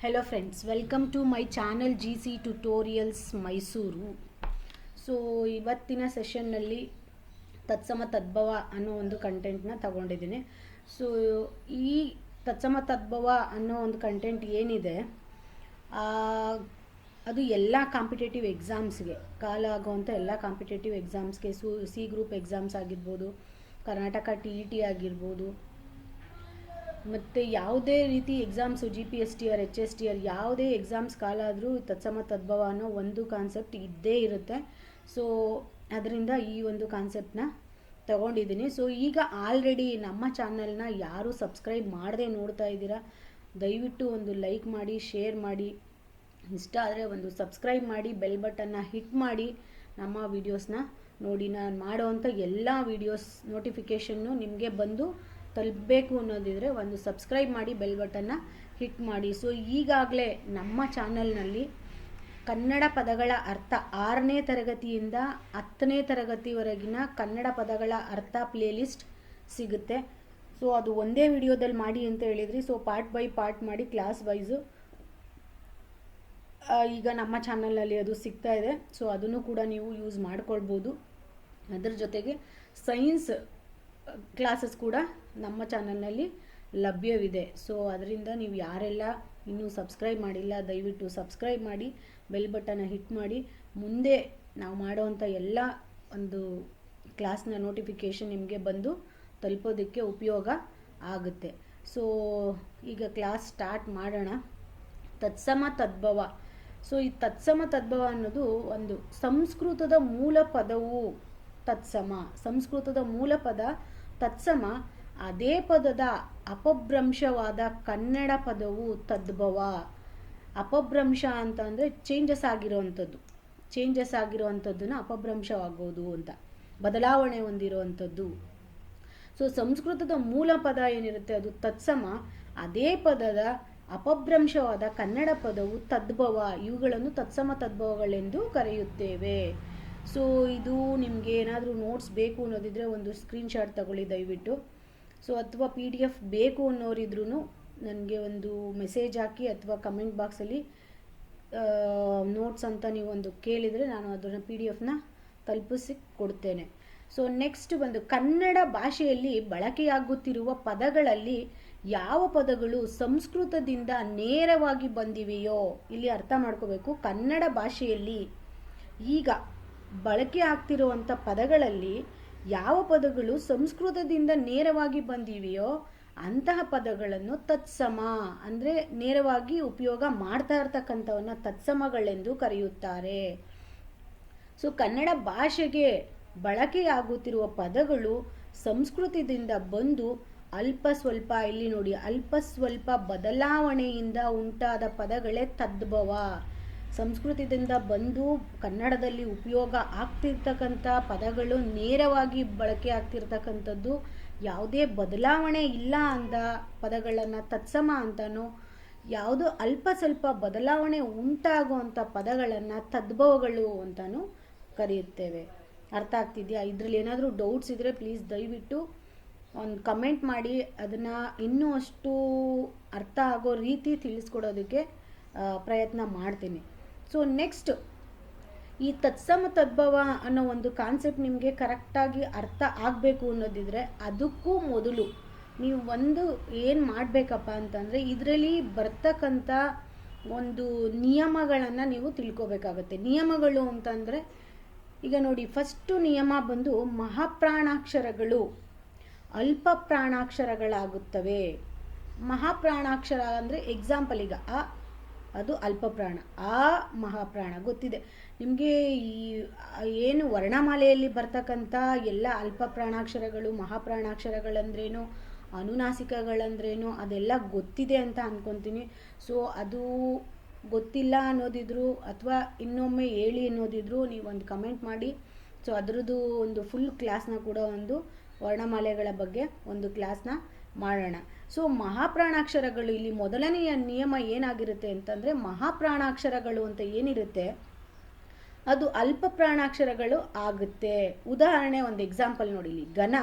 Hello friends welcome to my channel G C tutorials Mysuru so ಇವತ್ತಿನ ಸೆಷನ್ನಲ್ಲಿ ತತ್ಸಮ ತದ್ಭವ ಅನ್ನೋ ಒಂದು ಕಂಟೆಂಟ್ನ ತಗೊಂಡಿದ್ದೀನಿ. ಸೊ ಈ ತತ್ಸಮ ತದ್ಭವ ಅನ್ನೋ ಒಂದು ಕಂಟೆಂಟ್ ಏನಿದೆ ಅದು ಎಲ್ಲ ಕಾಂಪಿಟೇಟಿವ್ ಎಕ್ಸಾಮ್ಸ್ಗೆ ಕಾಲ ಆಗುವಂಥ ಎಲ್ಲ ಕಾಂಪಿಟೇಟಿವ್ ಎಕ್ಸಾಮ್ಸ್ಗೆ ಸು ಸಿ ಗ್ರೂಪ್ ಎಕ್ಸಾಮ್ಸ್ ಆಗಿರ್ಬೋದು, ಕರ್ನಾಟಕ ಟಿ ಇ ಟಿ ಆಗಿರ್ಬೋದು ಮತ್ತು ಯಾವುದೇ ರೀತಿ exams G P S T R H S T R ಯಾವುದೇ ಎಕ್ಸಾಮ್ಸ್ ಕಾಲಾದರೂ ತತ್ಸಮ ತದ್ಭವ ಅನ್ನೋ ಒಂದು ಕಾನ್ಸೆಪ್ಟ್ ಇದ್ದೇ ಇರುತ್ತೆ. ಸೊ ಅದರಿಂದ ಈ ಒಂದು ಕಾನ್ಸೆಪ್ಟನ್ನ ತಗೊಂಡಿದ್ದೀನಿ. ಸೊ ಈಗ ಆಲ್ರೆಡಿ ನಮ್ಮ ಚಾನಲ್ನ ಯಾರು ಸಬ್ಸ್ಕ್ರೈಬ್ ಮಾಡದೆ ನೋಡ್ತಾ ಇದ್ದೀರಾ, ದಯವಿಟ್ಟು ಒಂದು ಲೈಕ್ ಮಾಡಿ ಶೇರ್ ಮಾಡಿ. ಇಷ್ಟ ಆದರೆ ಒಂದು ಸಬ್ಸ್ಕ್ರೈಬ್ ಮಾಡಿ ಬೆಲ್ ಬಟನ್ನ ಹಿಟ್ ಮಾಡಿ, ನಮ್ಮ ವೀಡಿಯೋಸ್ನ ನೋಡಿ. ನಾನು ಮಾಡೋವಂಥ ಎಲ್ಲ ವೀಡಿಯೋಸ್ ನೋಟಿಫಿಕೇಷನ್ನು ನಿಮಗೆ ಬಂದು ತಲುಪಬೇಕು ಅನ್ನೋದಿದ್ರೆ ಒಂದು ಸಬ್ಸ್ಕ್ರೈಬ್ ಮಾಡಿ ಬೆಲ್ ಬಟನ್ನ ಹಿಟ್ ಮಾಡಿ. ಸೊ ಈಗಾಗಲೇ ನಮ್ಮ ಚಾನಲ್ನಲ್ಲಿ ಕನ್ನಡ ಪದಗಳ ಅರ್ಥ ಆರನೇ ತರಗತಿಯಿಂದ ಹತ್ತನೇ ತರಗತಿವರೆಗಿನ ಕನ್ನಡ ಪದಗಳ ಅರ್ಥ ಪ್ಲೇಲಿಸ್ಟ್ ಸಿಗುತ್ತೆ. ಸೊ ಅದು ಒಂದೇ ವಿಡಿಯೋದಲ್ಲಿ ಮಾಡಿ ಅಂತ ಹೇಳಿದ್ರಿ. ಸೊ ಪಾರ್ಟ್ ಬೈ ಪಾರ್ಟ್ ಮಾಡಿ ಕ್ಲಾಸ್ ವೈಸು ಈಗ ನಮ್ಮ ಚಾನಲಲ್ಲಿ ಅದು ಸಿಗ್ತಾ ಇದೆ. ಸೊ ಅದನ್ನು ಕೂಡ ನೀವು ಯೂಸ್ ಮಾಡ್ಕೊಳ್ಬೋದು. ಅದರ ಜೊತೆಗೆ ಸೈನ್ಸ್ ಕ್ಲಾಸಸ್ ಕೂಡ ನಮ್ಮ ಚಾನಲ್ನಲ್ಲಿ ಲಭ್ಯವಿದೆ. ಸೊ ಅದರಿಂದ ನೀವು ಯಾರೆಲ್ಲ ಇನ್ನೂ ಸಬ್ಸ್ಕ್ರೈಬ್ ಮಾಡಿಲ್ಲ, ದಯವಿಟ್ಟು ಸಬ್ಸ್ಕ್ರೈಬ್ ಮಾಡಿ, ಬೆಲ್ ಬಟನ್ನ ಹಿಟ್ ಮಾಡಿ. ಮುಂದೆ ನಾವು ಮಾಡೋವಂಥ ಎಲ್ಲ ಒಂದು ಕ್ಲಾಸ್ನ ನೋಟಿಫಿಕೇಷನ್ ನಿಮಗೆ ಬಂದು ತಲುಪೋದಕ್ಕೆ ಉಪಯೋಗ ಆಗುತ್ತೆ. ಸೊ ಈಗ ಕ್ಲಾಸ್ ಸ್ಟಾರ್ಟ್ ಮಾಡೋಣ. ತತ್ಸಮ ತದ್ಭವ. ಸೊ ಈ ತತ್ಸಮ ತದ್ಭವ ಅನ್ನೋದು ಒಂದು ಸಂಸ್ಕೃತದ ಮೂಲ ಪದವು ತತ್ಸಮ. ಸಂಸ್ಕೃತದ ಮೂಲ ಪದ ತತ್ಸಮ. ಅದೇ ಪದದ ಅಪಭ್ರಂಶವಾದ ಕನ್ನಡ ಪದವು ತದ್ಭವ. ಅಪಭ್ರಂಶ ಅಂತ ಅಂದರೆ ಚೇಂಜಸ್ ಆಗಿರೋವಂಥದ್ದು. ಚೇಂಜಸ್ ಆಗಿರೋವಂಥದ್ದನ್ನ ಅಪಭ್ರಂಶವಾಗೋದು ಅಂತ. ಬದಲಾವಣೆ ಹೊಂದಿರುವಂಥದ್ದು. ಸೊ ಸಂಸ್ಕೃತದ ಮೂಲ ಪದ ಏನಿರುತ್ತೆ? ಅದು ತತ್ಸಮ. ಅದೇ ಪದದ ಅಪಭ್ರಂಶವಾದ ಕನ್ನಡ ಪದವು ತದ್ಭವ. ಇವುಗಳನ್ನು ತತ್ಸಮ ತದ್ಭವಗಳೆಂದು ಕರೆಯುತ್ತೇವೆ. ಸೊ ಇದು ನಿಮಗೆ ಏನಾದರೂ ನೋಟ್ಸ್ ಬೇಕು ಅನ್ನೋದಿದ್ರೆ ಒಂದು ಸ್ಕ್ರೀನ್ಶಾಟ್ ತಗೊಳ್ಳಿ ದಯವಿಟ್ಟು. ಸೊ ಅಥವಾ ಪಿ ಡಿ ಎಫ್ ಬೇಕು ಅನ್ನೋರಿದ್ರೂ ನನಗೆ ಒಂದು ಮೆಸೇಜ್ ಹಾಕಿ ಅಥವಾ ಕಮೆಂಟ್ ಬಾಕ್ಸಲ್ಲಿ ನೋಟ್ಸ್ ಅಂತ ನೀವು ಒಂದು ಕೇಳಿದರೆ ನಾನು ಅದನ್ನು ಪಿ ಡಿ ಎಫ್ನ ತಲುಪಿಸಿ ಕೊಡ್ತೇನೆ. ಸೊ ನೆಕ್ಸ್ಟ್ ಬಂದು ಕನ್ನಡ ಭಾಷೆಯಲ್ಲಿ ಬಳಕೆಯಾಗುತ್ತಿರುವ ಪದಗಳಲ್ಲಿ ಯಾವ ಪದಗಳು ಸಂಸ್ಕೃತದಿಂದ ನೇರವಾಗಿ ಬಂದಿವೆಯೋ, ಇಲ್ಲಿ ಅರ್ಥ ಮಾಡ್ಕೋಬೇಕು. ಕನ್ನಡ ಭಾಷೆಯಲ್ಲಿ ಈಗ ಬಳಕೆ ಆಗ್ತಿರುವಂಥ ಪದಗಳಲ್ಲಿ ಯಾವ ಪದಗಳು ಸಂಸ್ಕೃತದಿಂದ ನೇರವಾಗಿ ಬಂದಿವೆಯೋ ಅಂತಹ ಪದಗಳನ್ನು ತತ್ಸಮ ಅಂದರೆ ನೇರವಾಗಿ ಉಪಯೋಗ ಮಾಡ್ತಾ ಇರ್ತಕ್ಕಂಥವನ್ನ ತತ್ಸಮಗಳೆಂದು ಕರೆಯುತ್ತಾರೆ. ಸೊ ಕನ್ನಡ ಭಾಷೆಗೆ ಬಳಕೆಯಾಗುತ್ತಿರುವ ಪದಗಳು ಸಂಸ್ಕೃತದಿಂದ ಬಂದು ಅಲ್ಪ ಸ್ವಲ್ಪ, ಇಲ್ಲಿ ನೋಡಿ, ಅಲ್ಪ ಸ್ವಲ್ಪ ಬದಲಾವಣೆಯಿಂದ ಉಂಟಾದ ಪದಗಳೇ ತದ್ಭವ. ಸಂಸ್ಕೃತದಿಂದ ಬಂದು ಕನ್ನಡದಲ್ಲಿ ಉಪಯೋಗ ಆಗ್ತಿರ್ತಕ್ಕಂಥ ಪದಗಳು ನೇರವಾಗಿ ಬಳಕೆ ಆಗ್ತಿರ್ತಕ್ಕಂಥದ್ದು ಯಾವುದೇ ಬದಲಾವಣೆ ಇಲ್ಲ ಅಂದ ಪದಗಳನ್ನು ತತ್ಸಮ ಅಂತನೋ, ಯಾವುದೋ ಅಲ್ಪ ಸ್ವಲ್ಪ ಬದಲಾವಣೆ ಉಂಟಾಗುವಂಥ ಪದಗಳನ್ನು ತದ್ಭವಗಳು ಅಂತಲೂ ಕರೆಯುತ್ತೇವೆ. ಅರ್ಥ ಆಗ್ತಿದೆಯಾ? ಇದರಲ್ಲಿ ಏನಾದರೂ ಡೌಟ್ಸ್ ಇದ್ದರೆ ಪ್ಲೀಸ್ ದಯವಿಟ್ಟು ಒಂದು ಕಮೆಂಟ್ ಮಾಡಿ, ಅದನ್ನು ಇನ್ನೂ ಅಷ್ಟು ಅರ್ಥ ಆಗೋ ರೀತಿ ತಿಳಿಸ್ಕೊಡೋದಕ್ಕೆ ಪ್ರಯತ್ನ ಮಾಡ್ತೀನಿ. ಸೊ ನೆಕ್ಸ್ಟ್ ಈ ತತ್ಸಮ ತದ್ಭವ ಅನ್ನೋ ಒಂದು ಕಾನ್ಸೆಪ್ಟ್ ನಿಮಗೆ ಕರೆಕ್ಟಾಗಿ ಅರ್ಥ ಆಗಬೇಕು ಅನ್ನೋದಿದ್ರೆ ಅದಕ್ಕೂ ಮೊದಲು ನೀವು ಒಂದು ಏನು ಮಾಡಬೇಕಪ್ಪ ಅಂತಂದರೆ ಇದರಲ್ಲಿ ಬರ್ತಕ್ಕಂಥ ಒಂದು ನಿಯಮಗಳನ್ನು ನೀವು ತಿಳ್ಕೋಬೇಕಾಗತ್ತೆ. ನಿಯಮಗಳು ಅಂತಂದರೆ, ಈಗ ನೋಡಿ ಫಸ್ಟು ನಿಯಮ ಬಂದು ಮಹಾಪ್ರಾಣಾಕ್ಷರಗಳು ಅಲ್ಪ ಪ್ರಾಣಾಕ್ಷರಗಳಾಗುತ್ತವೆ ಮಹಾಪ್ರಾಣಾಕ್ಷರ ಅಂದರೆ ಎಕ್ಸಾಂಪಲ್ ಈಗ ಅ ಅದು ಅಲ್ಪಪ್ರಾಣ. ಆ ಮಹಾಪ್ರಾಣ ಗೊತ್ತಿದೆ. ನಿಮಗೆ ಈ, ಏನು ವರ್ಣಮಾಲೆಯಲ್ಲಿ ಬರ್ತಕ್ಕಂಥ ಎಲ್ಲ ಅಲ್ಪ ಪ್ರಾಣಾಕ್ಷರಗಳು ಮಹಾಪ್ರಾಣಾಕ್ಷರಗಳಂದ್ರೇನು, ಅನುನಾಸಿಕಗಳಂದ್ರೇನು, ಅದೆಲ್ಲ ಗೊತ್ತಿದೆ ಅಂತ ಅಂದ್ಕೊತೀನಿ ಸೊ, ಅದು ಗೊತ್ತಿಲ್ಲ ಅನ್ನೋದಿದ್ರು ಅಥವಾ ಇನ್ನೊಮ್ಮೆ ಹೇಳಿ ಅನ್ನೋದಿದ್ರು ನೀವೊಂದು ಕಮೆಂಟ್ ಮಾಡಿ. ಸೊ, ಅದರದ್ದು ಒಂದು ಫುಲ್ ಕ್ಲಾಸ್ನ ಕೂಡ ಒಂದು ವರ್ಣಮಾಲೆಗಳ ಬಗ್ಗೆ ಒಂದು ಕ್ಲಾಸ್ನ ಮಾಡೋಣ. ಸೊ ಮಹಾಪ್ರಾಣಾಕ್ಷರಗಳು ಇಲ್ಲಿ ಮೊದಲನೆಯ ನಿಯಮ ಏನಾಗಿರುತ್ತೆ ಅಂತಂದರೆ ಮಹಾಪ್ರಾಣಾಕ್ಷರಗಳು ಅಂತ ಏನಿರುತ್ತೆ? ಅದು ಅಲ್ಪ ಪ್ರಾಣಾಕ್ಷರಗಳು ಆಗುತ್ತೆ. ಉದಾಹರಣೆ ಒಂದು ಎಕ್ಸಾಂಪಲ್ ನೋಡಿ ಇಲ್ಲಿ. ಘನ,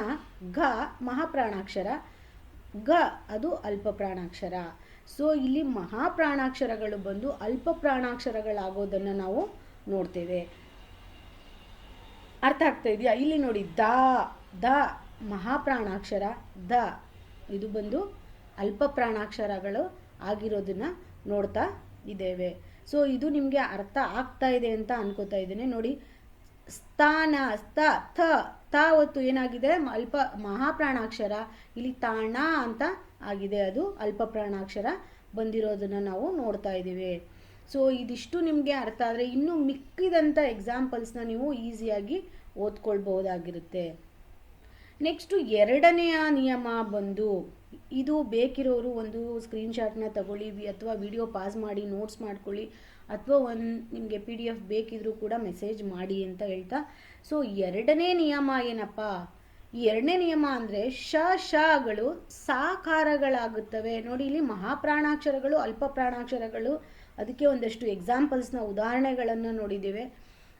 ಘ ಮಹಾಪ್ರಾಣಾಕ್ಷರ ಗ ಅದು ಅಲ್ಪ ಪ್ರಾಣಾಕ್ಷರ. ಸೊ ಇಲ್ಲಿ ಮಹಾಪ್ರಾಣಾಕ್ಷರಗಳು ಬಂದು ಅಲ್ಪ ಪ್ರಾಣಾಕ್ಷರಗಳಾಗೋದನ್ನು ನಾವು ನೋಡ್ತೇವೆ. ಅರ್ಥ ಆಗ್ತಾ ಇದೆಯಾ? ಇಲ್ಲಿ ನೋಡಿ, ದ ದ ಮಹಾಪ್ರಾಣಾಕ್ಷರ, ದ. ಇದು ಬಂದು ಅಲ್ಪ ಪ್ರಾಣಾಕ್ಷರಗಳು ಆಗಿರೋದನ್ನ ನೋಡ್ತಾ ಇದ್ದೇವೆ. ಸೊ ಇದು ನಿಮಗೆ ಅರ್ಥ ಆಗ್ತಾ ಇದೆ ಅಂತ ಅನ್ಕೋತಾ ಇದ್ದೇನೆ. ನೋಡಿ, ಸ್ಥಾನ, ಸ್ಥ, ಥ, ತ ಏನಾಗಿದೆ? ಅಲ್ಪ ಮಹಾಪ್ರಾಣಾಕ್ಷರ, ಇಲ್ಲಿ ತಾಣ ಅಂತ ಆಗಿದೆ. ಅದು ಅಲ್ಪ ಪ್ರಾಣಾಕ್ಷರ ಬಂದಿರೋದನ್ನ ನಾವು ನೋಡ್ತಾ ಇದ್ದೀವಿ. ಸೊ ಇದಿಷ್ಟು ನಿಮಗೆ ಅರ್ಥ ಆದರೆ ಇನ್ನು ಮಿಕ್ಕಿದಂಥ ಎಕ್ಸಾಂಪಲ್ಸ್ನ ನೀವು ಈಸಿಯಾಗಿ ಓದ್ಕೊಳ್ಬಹುದಾಗಿರುತ್ತೆ. ನೆಕ್ಸ್ಟು ಎರಡನೆಯ ನಿಯಮ ಬಂದು, ಇದು ಬೇಕಿರೋರು ಒಂದು ಸ್ಕ್ರೀನ್ಶಾಟ್ನ ತಗೊಳ್ಳಿ ಅಥವಾ ವಿಡಿಯೋ ಪಾಸ್ ಮಾಡಿ ನೋಟ್ಸ್ ಮಾಡ್ಕೊಳ್ಳಿ, ಅಥವಾ ಒಂದು ನಿಮಗೆ ಪಿ ಡಿ ಎಫ್ ಬೇಕಿದ್ರೂ ಕೂಡ ಮೆಸೇಜ್ ಮಾಡಿ ಅಂತ ಹೇಳ್ತಾ. ಸೊ ಎರಡನೇ ನಿಯಮ ಏನಪ್ಪ? ಎರಡನೇ ನಿಯಮ ಅಂದರೆ ಶ ಶಗಳು ಸಾಕಾರಗಳಾಗುತ್ತವೆ. ನೋಡಿ, ಇಲ್ಲಿ ಮಹಾಪ್ರಾಣಾಕ್ಷರಗಳು, ಅಲ್ಪ ಪ್ರಾಣಾಕ್ಷರಗಳು, ಅದಕ್ಕೆ ಒಂದಷ್ಟು ಎಕ್ಸಾಂಪಲ್ಸ್ನ ಉದಾಹರಣೆಗಳನ್ನು ನೋಡಿದ್ದೇವೆ.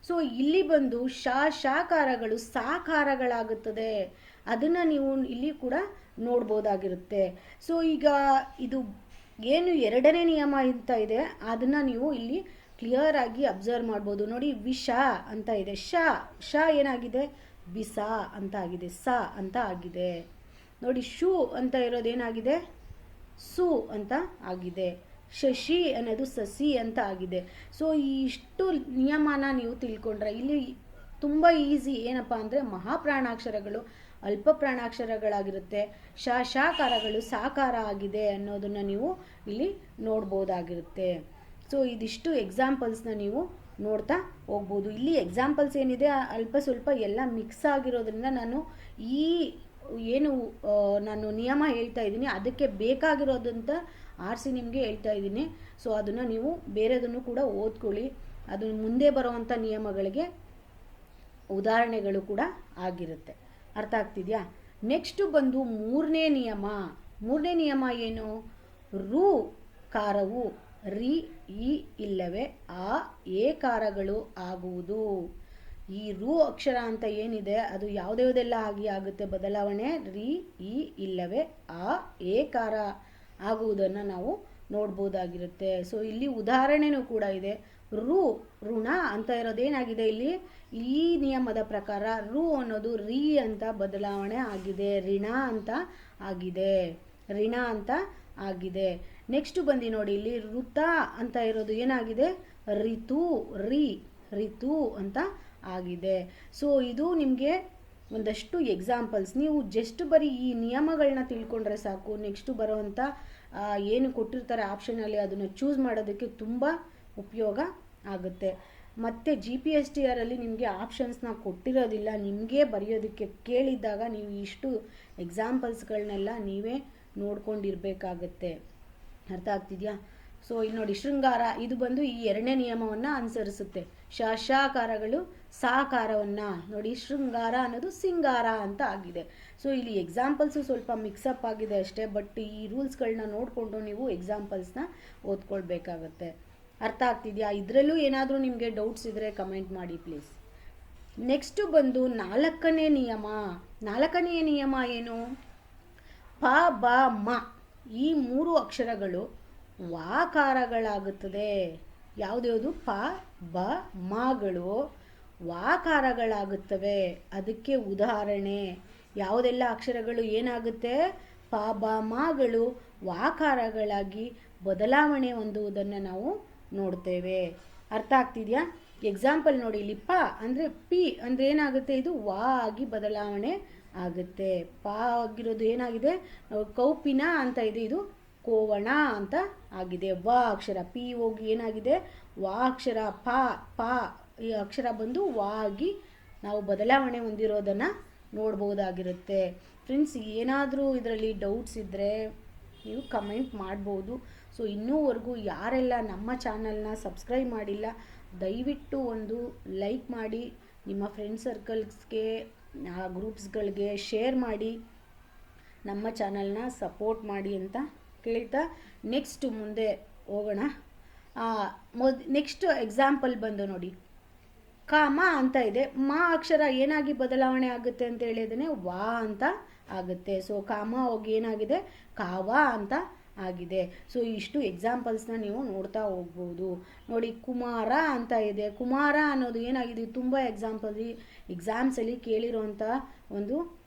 ಸೊ ಇಲ್ಲಿ ಬಂದು ಶ, ಶಾಕಾರಗಳು ಸಾಕಾರಗಳಾಗುತ್ತದೆ. ಅದನ್ನು ನೀವು ಇಲ್ಲಿ ಕೂಡ ನೋಡ್ಬೋದಾಗಿರುತ್ತೆ. ಸೊ ಈಗ ಇದು ಏನು ಎರಡನೇ ನಿಯಮ ಅಂತ ಇದೆ, ಅದನ್ನು ನೀವು ಇಲ್ಲಿ ಕ್ಲಿಯರ್ ಆಗಿ ಅಬ್ಸರ್ವ್ ಮಾಡ್ಬೋದು. ನೋಡಿ, ವಿಷ ಅಂತ ಇದೆ. ಶ ಶ ಏನಾಗಿದೆ? ಬಿಸ ಅಂತ ಆಗಿದೆ. ಸ ಅಂತ ಆಗಿದೆ. ನೋಡಿ, ಶು ಅಂತ ಇರೋದೇನಾಗಿದೆ ಸು ಅಂತ ಆಗಿದೆ. ಶಶಿ ಅನ್ನೋದು ಸಸಿ ಅಂತ ಆಗಿದೆ. ಸೊ ಈ ಇಷ್ಟು ನಿಯಮನ ನೀವು ತಿಳ್ಕೊಂಡ್ರೆ, ಇಲ್ಲಿ ತುಂಬ ಈಸಿ ಏನಪ್ಪ ಅಂದರೆ ಮಹಾಪ್ರಾಣಾಕ್ಷರಗಳು ಅಲ್ಪ ಪ್ರಾಣಾಕ್ಷರಗಳಾಗಿರುತ್ತೆ. ಶ, ಶಾಕಾರಗಳು ಸಾಕಾರ ಆಗಿದೆ ಅನ್ನೋದನ್ನು ನೀವು ಇಲ್ಲಿ ನೋಡ್ಬೋದಾಗಿರುತ್ತೆ. ಸೊ ಇದಿಷ್ಟು ಎಕ್ಸಾಂಪಲ್ಸ್ನ ನೀವು ನೋಡ್ತಾ ಹೋಗ್ಬೋದು. ಇಲ್ಲಿ ಎಕ್ಸಾಂಪಲ್ಸ್ ಏನಿದೆ ಅಲ್ಪ ಸ್ವಲ್ಪ ಎಲ್ಲ ಮಿಕ್ಸ್ ಆಗಿರೋದ್ರಿಂದ ನಾನು ಈ ಏನು ನಾನು ನಿಯಮ ಹೇಳ್ತಾ ಇದ್ದೀನಿ. ಅದಕ್ಕೆ ಬೇಕಾಗಿರೋದಂತ ಆರಿಸಿ ನಿಮಗೆ ಹೇಳ್ತಾ ಇದ್ದೀನಿ. ಸೊ ಅದನ್ನು ನೀವು ಬೇರೆದನ್ನು ಕೂಡ ಓದ್ಕೊಳ್ಳಿ. ಅದು ಮುಂದೆ ಬರುವಂಥ ನಿಯಮಗಳಿಗೆ ಉದಾಹರಣೆಗಳು ಕೂಡ ಆಗಿರುತ್ತೆ. ಅರ್ಥ ಆಗ್ತಿದೆಯಾ? ನೆಕ್ಸ್ಟ್ ಬಂದು ಮೂರನೇ ನಿಯಮ. ಮೂರನೇ ನಿಯಮ ಏನು? ರು ಕಾರವು, ರಿ ಇ ಇಲ್ಲವೇ, ಆ ಏ ಕಾರಗಳು ಆಗುವುದು. ಈ ರು ಅಕ್ಷರ ಅಂತ ಏನಿದೆ, ಅದು ಯಾವುದ್ಯಾವುದೆಲ್ಲ ಆಗಿ ಆಗುತ್ತೆ. ಬದಲಾವಣೆ, ರಿ ಇ ಇಲ್ಲವೇ, ಆ ಏ ಕಾರ ಆಗುವುದನ್ನು ನಾವು ನೋಡ್ಬೋದಾಗಿರುತ್ತೆ. ಸೊ ಇಲ್ಲಿ ಉದಾಹರಣೆನೂ ಕೂಡ ಇದೆ. ರು, ಋಣ ಅಂತ ಇರೋದೇನಾಗಿದೆ ಇಲ್ಲಿ? ಈ ನಿಯಮದ ಪ್ರಕಾರ ರು ಅನ್ನೋದು ರಿ ಅಂತ ಬದಲಾವಣೆ ಆಗಿದೆ ಋಣ ಅಂತ ಆಗಿದೆ ಋಣ ಅಂತ ಆಗಿದೆ. ನೆಕ್ಸ್ಟ್ ಬಂದು ನೋಡಿ ಇಲ್ಲಿ ಋತ ಅಂತ ಇರೋದು ಏನಾಗಿದೆ? ರಿತು, ರಿ, ರಿತು ಅಂತ ಆಗಿದೆ. ಸೊ ಇದು ನಿಮಗೆ ಒಂದಷ್ಟು ಎಕ್ಸಾಂಪಲ್ಸ್ ನೀವು ಜಸ್ಟ್ ಬರೀ ಈ ನಿಯಮಗಳನ್ನ ತಿಳ್ಕೊಂಡ್ರೆ ಸಾಕು. ನೆಕ್ಸ್ಟ್ ಬರೋವಂಥ ಏನು ಕೊಟ್ಟಿರ್ತಾರೆ ಆಪ್ಷನಲ್ಲಿ ಅದನ್ನು ಚೂಸ್ ಮಾಡೋದಕ್ಕೆ ತುಂಬ ಉಪಯೋಗ ಆಗುತ್ತೆ. ಮತ್ತು ಜಿ ಪಿ ಎಸ್ ಟಿ ಆರಲ್ಲಿ ನಿಮಗೆ ಆಪ್ಷನ್ಸ್ನ ಕೊಟ್ಟಿರೋದಿಲ್ಲ. ನಿಮಗೆ ಬರೆಯೋದಕ್ಕೆ ಕೇಳಿದಾಗ ನೀವು ಇಷ್ಟು ಎಕ್ಸಾಂಪಲ್ಸ್ಗಳನ್ನೆಲ್ಲ ನೀವೇ ನೋಡ್ಕೊಂಡಿರ್ಬೇಕಾಗತ್ತೆ. ಅರ್ಥ ಆಗ್ತಿದೆಯಾ? ಸೊ ಇಲ್ಲಿ ನೋಡಿ, ಶೃಂಗಾರ, ಇದು ಬಂದು ಈ ಎರಡನೇ ನಿಯಮವನ್ನು ಅನುಸರಿಸುತ್ತೆ. ಶ ಶಾಕಾರಗಳು ಸಾಕಾರವನ್ನು. ನೋಡಿ, ಶೃಂಗಾರ ಅನ್ನೋದು ಸಿಂಗಾರ ಅಂತ ಆಗಿದೆ. ಸೊ ಇಲ್ಲಿ ಎಕ್ಸಾಂಪಲ್ಸು ಸ್ವಲ್ಪ ಮಿಕ್ಸಪ್ ಆಗಿದೆ ಅಷ್ಟೇ ಬಟ್ ಈ ರೂಲ್ಸ್ಗಳನ್ನ ನೋಡಿಕೊಂಡು ನೀವು ಎಕ್ಸಾಂಪಲ್ಸ್ನ ಓದ್ಕೊಳ್ಬೇಕಾಗತ್ತೆ. ಅರ್ಥ ಆಗ್ತಿದೆಯಾ? ಇದರಲ್ಲೂ ಏನಾದರೂ ನಿಮಗೆ ಡೌಟ್ಸ್ ಇದ್ದರೆ ಕಮೆಂಟ್ ಮಾಡಿ ಪ್ಲೀಸ್ ನೆಕ್ಸ್ಟು ಬಂದು ನಾಲ್ಕನೇ ನಿಯಮ. ನಾಲ್ಕನೆಯ ನಿಯಮ ಏನು? ಪ, ಬ, ಮ. ಈ ಮೂರು ಅಕ್ಷರಗಳು ವಾಕಾರಗಳಾಗುತ್ತದೆ. ಯಾವುದ್ಯಾವುದು ಪ, ಬ, ಮಗಳು ವಾಕಾರಗಳಾಗುತ್ತವೆ. ಅದಕ್ಕೆ ಉದಾಹರಣೆ. ಯಾವುದೆಲ್ಲ ಅಕ್ಷರಗಳು ಏನಾಗುತ್ತೆ? ಪ, ಬ, ಮಗಳು ವಾಕಾರಗಳಾಗಿ ಬದಲಾವಣೆ ಹೊಂದುವುದನ್ನು ನಾವು ನೋಡ್ತೇವೆ. ಅರ್ಥ ಆಗ್ತಿದೆಯಾ? ಎಕ್ಸಾಂಪಲ್ ನೋಡಿ ಇಲ್ಲಿ ಪ ಅಂದರೆ ಪಿ ಅಂದರೆ ಏನಾಗುತ್ತೆ? ಇದು ವಾ ಆಗಿ ಬದಲಾವಣೆ ಆಗುತ್ತೆ. ಪ ಆಗಿರೋದು ಏನಾಗಿದೆ? ಕೌಪಿನ ಅಂತ ಇದೆ, ಇದು ಕೋವಣ ಅಂತ ಆಗಿದೆ. ವ ಅಕ್ಷರ, ಪಿ ಹೋಗಿ ಏನಾಗಿದೆ? ವಾ ಅಕ್ಷರ, ಪ ಪ, ಈ ಅಕ್ಷರ ಬಂದು ವಾ ಆಗಿ ನಾವು ಬದಲಾವಣೆ ಹೊಂದಿರೋದನ್ನು ನೋಡ್ಬೋದಾಗಿರುತ್ತೆ ಫ್ರೆಂಡ್ಸ್ ಏನಾದರೂ ಇದರಲ್ಲಿ ಡೌಟ್ಸ್ ಇದ್ದರೆ ನೀವು ಕಮೆಂಟ್ ಮಾಡ್ಬೋದು. ಸೊ ಇನ್ನೂವರೆಗೂ ಯಾರೆಲ್ಲ ನಮ್ಮ ಚಾನಲ್ನ ಸಬ್ಸ್ಕ್ರೈಬ್ ಮಾಡಿಲ್ಲ, ದಯವಿಟ್ಟು ಒಂದು ಲೈಕ್ ಮಾಡಿ, ನಿಮ್ಮ ಫ್ರೆಂಡ್ ಸರ್ಕಲ್ಸ್ಗೆ ಗ್ರೂಪ್ಸ್ಗಳಿಗೆ ಶೇರ್ ಮಾಡಿ, ನಮ್ಮ ಚಾನಲ್ನ ಸಪೋರ್ಟ್ ಮಾಡಿ ಅಂತ ಕೇಳ್ತಾ ನೆಕ್ಸ್ಟ್ ಮುಂದೆ ಹೋಗೋಣ. ಮೊದ್ ನೆಕ್ಸ್ಟ್ ಎಕ್ಸಾಂಪಲ್ ಬಂದು ನೋಡಿ. ಕಾಮ ಅಂತ ಇದೆ. ಮಾ ಅಕ್ಷರ ಏನಾಗಿ ಬದಲಾವಣೆ ಆಗುತ್ತೆ ಅಂತ ಹೇಳಿದ್ರೆ ವಾ ಅಂತ ಆಗುತ್ತೆ. ಸೊ ಕಾಮ ಹೋಗಿ ಏನಾಗಿದೆ? ಕಾವ ಅಂತ ಆಗಿದೆ. ಸೊ ಇಷ್ಟು ಎಕ್ಸಾಂಪಲ್ಸ್ನ ನೀವು ನೋಡ್ತಾ ಹೋಗ್ಬೋದು. ನೋಡಿ, ಕುಮಾರ ಅಂತ ಇದೆ. ಕುಮಾರ ಅನ್ನೋದು ಏನಾಗಿದೆ? ತುಂಬ ಎಕ್ಸಾಂಪಲ್ ಎಕ್ಸಾಮ್ಸಲ್ಲಿ ಕೇಳಿರೋಂಥ ಒಂದು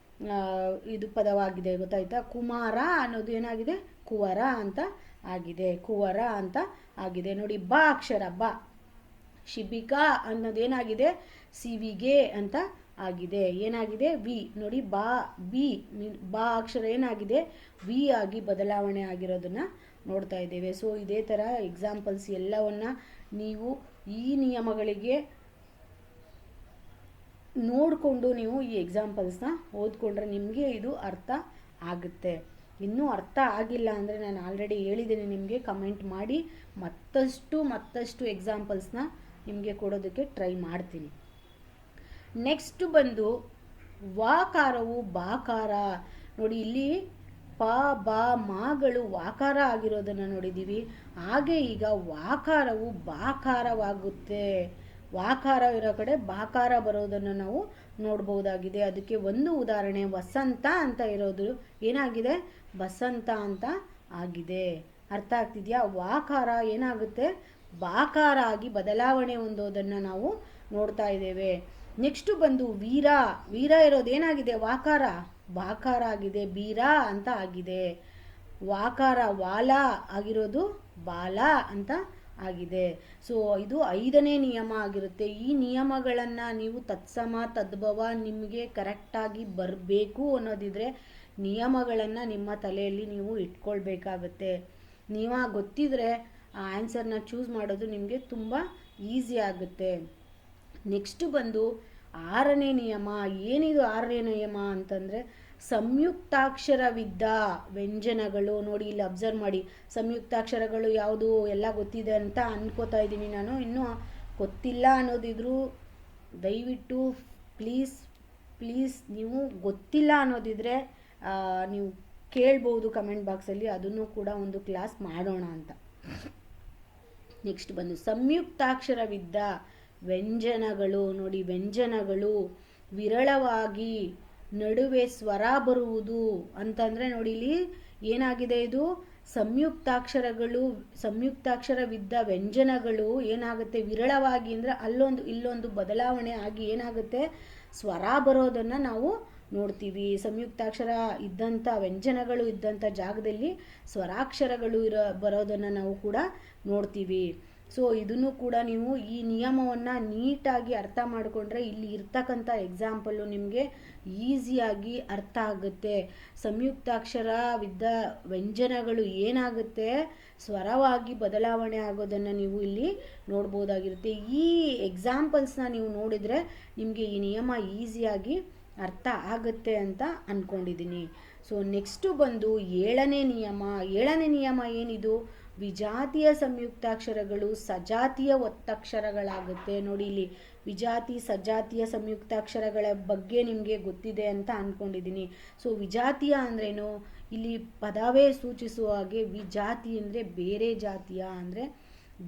ಇದು ಪದವಾಗಿದೆ. ಗೊತ್ತಾಯ್ತಾ? ಕುಮಾರ ಅನ್ನೋದು ಏನಾಗಿದೆ? ಕುವರ ಅಂತ ಆಗಿದೆ. ಕುವರ ಅಂತ ಆಗಿದೆ. ನೋಡಿ, ಬ ಅಕ್ಷರ, ಬ. ಶಿಬಿಕಾ ಅನ್ನೋದೇನಾಗಿದೆ ಸಿವಿಗೆ ಅಂತ ಆಗಿದೆ. ಏನಾಗಿದೆ? ವಿ. ನೋಡಿ, ಬಾ, ಬಿ. ಬಾ ಅಕ್ಷರ ಏನಾಗಿದೆ? ವಿ ಆಗಿ ಬದಲಾವಣೆ ಆಗಿರೋದನ್ನ ನೋಡ್ತಾ ಇದ್ದೇವೆ. ಸೊ ಇದೇ ಥರ ಎಕ್ಸಾಂಪಲ್ಸ್ ಎಲ್ಲವನ್ನ ನೀವು ಈ ನಿಯಮಗಳಿಗೆ ನೋಡಿಕೊಂಡು ನೀವು ಈ ಎಕ್ಸಾಂಪಲ್ಸ್ನ ಓದ್ಕೊಂಡ್ರೆ ನಿಮಗೆ ಇದು ಅರ್ಥ ಆಗುತ್ತೆ. ಇನ್ನೂ ಅರ್ಥ ಆಗಿಲ್ಲ ಅಂದರೆ ನಾನು ಆಲ್ರೆಡಿ ಹೇಳಿದ್ದೀನಿ ನಿಮಗೆ. ಕಮೆಂಟ್ ಮಾಡಿ ಮತ್ತಷ್ಟು ಮತ್ತಷ್ಟು ಎಕ್ಸಾಂಪಲ್ಸ್ನ ನಿಮಗೆ ಕೊಡೋದಕ್ಕೆ ಟ್ರೈ ಮಾಡ್ತೀನಿ. ನೆಕ್ಸ್ಟ್ ಬಂದು ವಾಕಾರವು ಬಾಕಾರ. ನೋಡಿ, ಇಲ್ಲಿ ಪ, ಬ, ಮಾಗಳು ವಾಕಾರ ಆಗಿರೋದನ್ನು ನೋಡಿದ್ದೀವಿ ಹಾಗೆ ಈಗ ವಾಕಾರವು ಬಾಕಾರವಾಗುತ್ತೆ. ವಾಕಾರ ಇರೋ ಕಡೆ ಬಾಕಾರ ಬರೋದನ್ನು ನಾವು ನೋಡ್ಬೋದಾಗಿದೆ ಅದಕ್ಕೆ ಒಂದು ಉದಾಹರಣೆ, ವಸಂತ ಅಂತ ಇರೋದು ಏನಾಗಿದೆ? ಬಸಂತ ಅಂತ ಆಗಿದೆ. ಅರ್ಥ ಆಗ್ತಿದೆಯಾ? ವಾಕಾರ ಏನಾಗುತ್ತೆ? ಬಾಕಾರ ಆಗಿ ಬದಲಾವಣೆ ಹೊಂದೋದನ್ನು ನಾವು ನೋಡ್ತಾ ಇದ್ದೇವೆ. ನೆಕ್ಸ್ಟ್ ಬಂದು ವೀರ. ವೀರ ಇರೋದು ಏನಾಗಿದೆ? ವಾಕಾರ. ವಾಕಾರ ಆಗಿದೆ. ಬೀರ ಅಂತ ಆಗಿದೆ. ವಾಕಾರ ವಾಲ ಆಗಿರೋದು ಬಾಲ ಅಂತ ಆಗಿದೆ. ಸೊ ಇದು ಐದನೇ ನಿಯಮ ಆಗಿರುತ್ತೆ. ಈ ನಿಯಮಗಳನ್ನು ನೀವು ತತ್ಸಮ, ತದ್ಭವ ನಿಮಗೆ ಕರೆಕ್ಟಾಗಿ ಬರಬೇಕು ಅನ್ನೋದಿದ್ರೆ ನಿಯಮಗಳನ್ನು ನಿಮ್ಮ ತಲೆಯಲ್ಲಿ ನೀವು ಇಟ್ಕೊಳ್ಬೇಕಾಗತ್ತೆ. ನೀವು ಗೊತ್ತಿದ್ರೆ ಆ ಆನ್ಸರ್ನ ಚೂಸ್ ಮಾಡೋದು ನಿಮಗೆ ತುಂಬ ಈಸಿ ಆಗುತ್ತೆ. ನೆಕ್ಸ್ಟ್ ಬಂದು ಆರನೇ ನಿಯಮ. ಏನಿದು ಆರನೇ ನಿಯಮ ಅಂತಂದರೆ ಸಂಯುಕ್ತಾಕ್ಷರವಿದ್ದ ವ್ಯಂಜನಗಳು. ನೋಡಿ, ಇಲ್ಲಿ ಅಬ್ಸರ್ವ್ ಮಾಡಿ. ಸಂಯುಕ್ತಾಕ್ಷರಗಳು ಯಾವುದು ಎಲ್ಲ ಗೊತ್ತಿದೆ ಅಂತ ಅನ್ಕೋತಾ ಇದ್ದೀನಿ ನಾನು. ಇನ್ನೂ ಗೊತ್ತಿಲ್ಲ ಅನ್ನೋದಿದ್ರು ದಯವಿಟ್ಟು ಪ್ಲೀಸ್ ಪ್ಲೀಸ್ ನೀವು ಗೊತ್ತಿಲ್ಲ ಅನ್ನೋದಿದ್ರೆ ನೀವು ಕೇಳ್ಬೋದು ಕಮೆಂಟ್ ಬಾಕ್ಸಲ್ಲಿ ಅದನ್ನು ಕೂಡ ಒಂದು ಕ್ಲಾಸ್ ಮಾಡೋಣ ಅಂತ. ನೆಕ್ಸ್ಟ್ ಬಂದು ಸಂಯುಕ್ತಾಕ್ಷರವಿದ್ದ ವ್ಯಂಜನಗಳು, ನೋಡಿ ವ್ಯಂಜನಗಳು ವಿರಳವಾಗಿ ನಡುವೆ ಸ್ವರ ಬರುವುದು ಅಂತಂದರೆ ನೋಡಿ ಇಲ್ಲಿ ಏನಾಗಿದೆ ಇದು? ಸಂಯುಕ್ತಾಕ್ಷರಗಳು, ಸಂಯುಕ್ತಾಕ್ಷರವಿದ್ದ ವ್ಯಂಜನಗಳು ಏನಾಗುತ್ತೆ? ವಿರಳವಾಗಿ ಅಂದರೆ ಅಲ್ಲೊಂದು, ಇಲ್ಲೊಂದು ಬದಲಾವಣೆ ಆಗಿ ಏನಾಗುತ್ತೆ? ಸ್ವರ ಬರೋದನ್ನು ನಾವು ನೋಡ್ತೀವಿ. ಸಂಯುಕ್ತಾಕ್ಷರ ಇದ್ದಂಥ ವ್ಯಂಜನಗಳು ಇದ್ದಂಥ ಜಾಗದಲ್ಲಿ ಸ್ವರಾಕ್ಷರಗಳು ಇರೋ, ಬರೋದನ್ನು ನಾವು ಕೂಡ ನೋಡ್ತೀವಿ. ಸೊ ಇದನ್ನು ಕೂಡ ನೀವು ಈ ನಿಯಮವನ್ನು ನೀಟಾಗಿ ಅರ್ಥ ಮಾಡಿಕೊಂಡ್ರೆ ಇಲ್ಲಿ ಇರ್ತಕ್ಕಂಥ ಎಕ್ಸಾಂಪಲ್ಲು ನಿಮಗೆ ಈಸಿಯಾಗಿ ಅರ್ಥ ಆಗುತ್ತೆ. ಸಂಯುಕ್ತಾಕ್ಷರ ವಿದ್ಯ ವ್ಯಂಜನಗಳು ಏನಾಗುತ್ತೆ? ಸ್ವರವಾಗಿ ಬದಲಾವಣೆ ಆಗೋದನ್ನು ನೀವು ಇಲ್ಲಿ ನೋಡ್ಬೋದಾಗಿರುತ್ತೆ. ಈ ಎಕ್ಸಾಂಪಲ್ಸ್ನ ನೀವು ನೋಡಿದರೆ ನಿಮಗೆ ಈ ನಿಯಮ ಈಸಿಯಾಗಿ ಅರ್ಥ ಆಗುತ್ತೆ ಅಂತ ಅಂದ್ಕೊಂಡಿದ್ದೀನಿ ಸೊ ನೆಕ್ಸ್ಟು ಬಂದು ಏಳನೇ ನಿಯಮ. ಏಳನೇ ನಿಯಮ ಏನಿದು? ವಿಜಾತಿಯ ಸಂಯುಕ್ತಾಕ್ಷರಗಳು ಸಜಾತಿಯ ಒತ್ತಕ್ಷರಗಳಾಗುತ್ತೆ. ನೋಡಿ ಇಲ್ಲಿ, ವಿಜಾತಿ, ಸಜಾತಿಯ ಸಂಯುಕ್ತಾಕ್ಷರಗಳ ಬಗ್ಗೆ ನಿಮಗೆ ಗೊತ್ತಿದೆ ಅಂತ ಅಂದ್ಕೊಂಡಿದ್ದೀನಿ ಸೊ ವಿಜಾತಿಯ ಅಂದ್ರೇನು? ಇಲ್ಲಿ ಪದವೇ ಸೂಚಿಸುವ ಹಾಗೆ ವಿಜಾತಿ ಅಂದರೆ ಬೇರೆ ಜಾತಿಯ, ಅಂದರೆ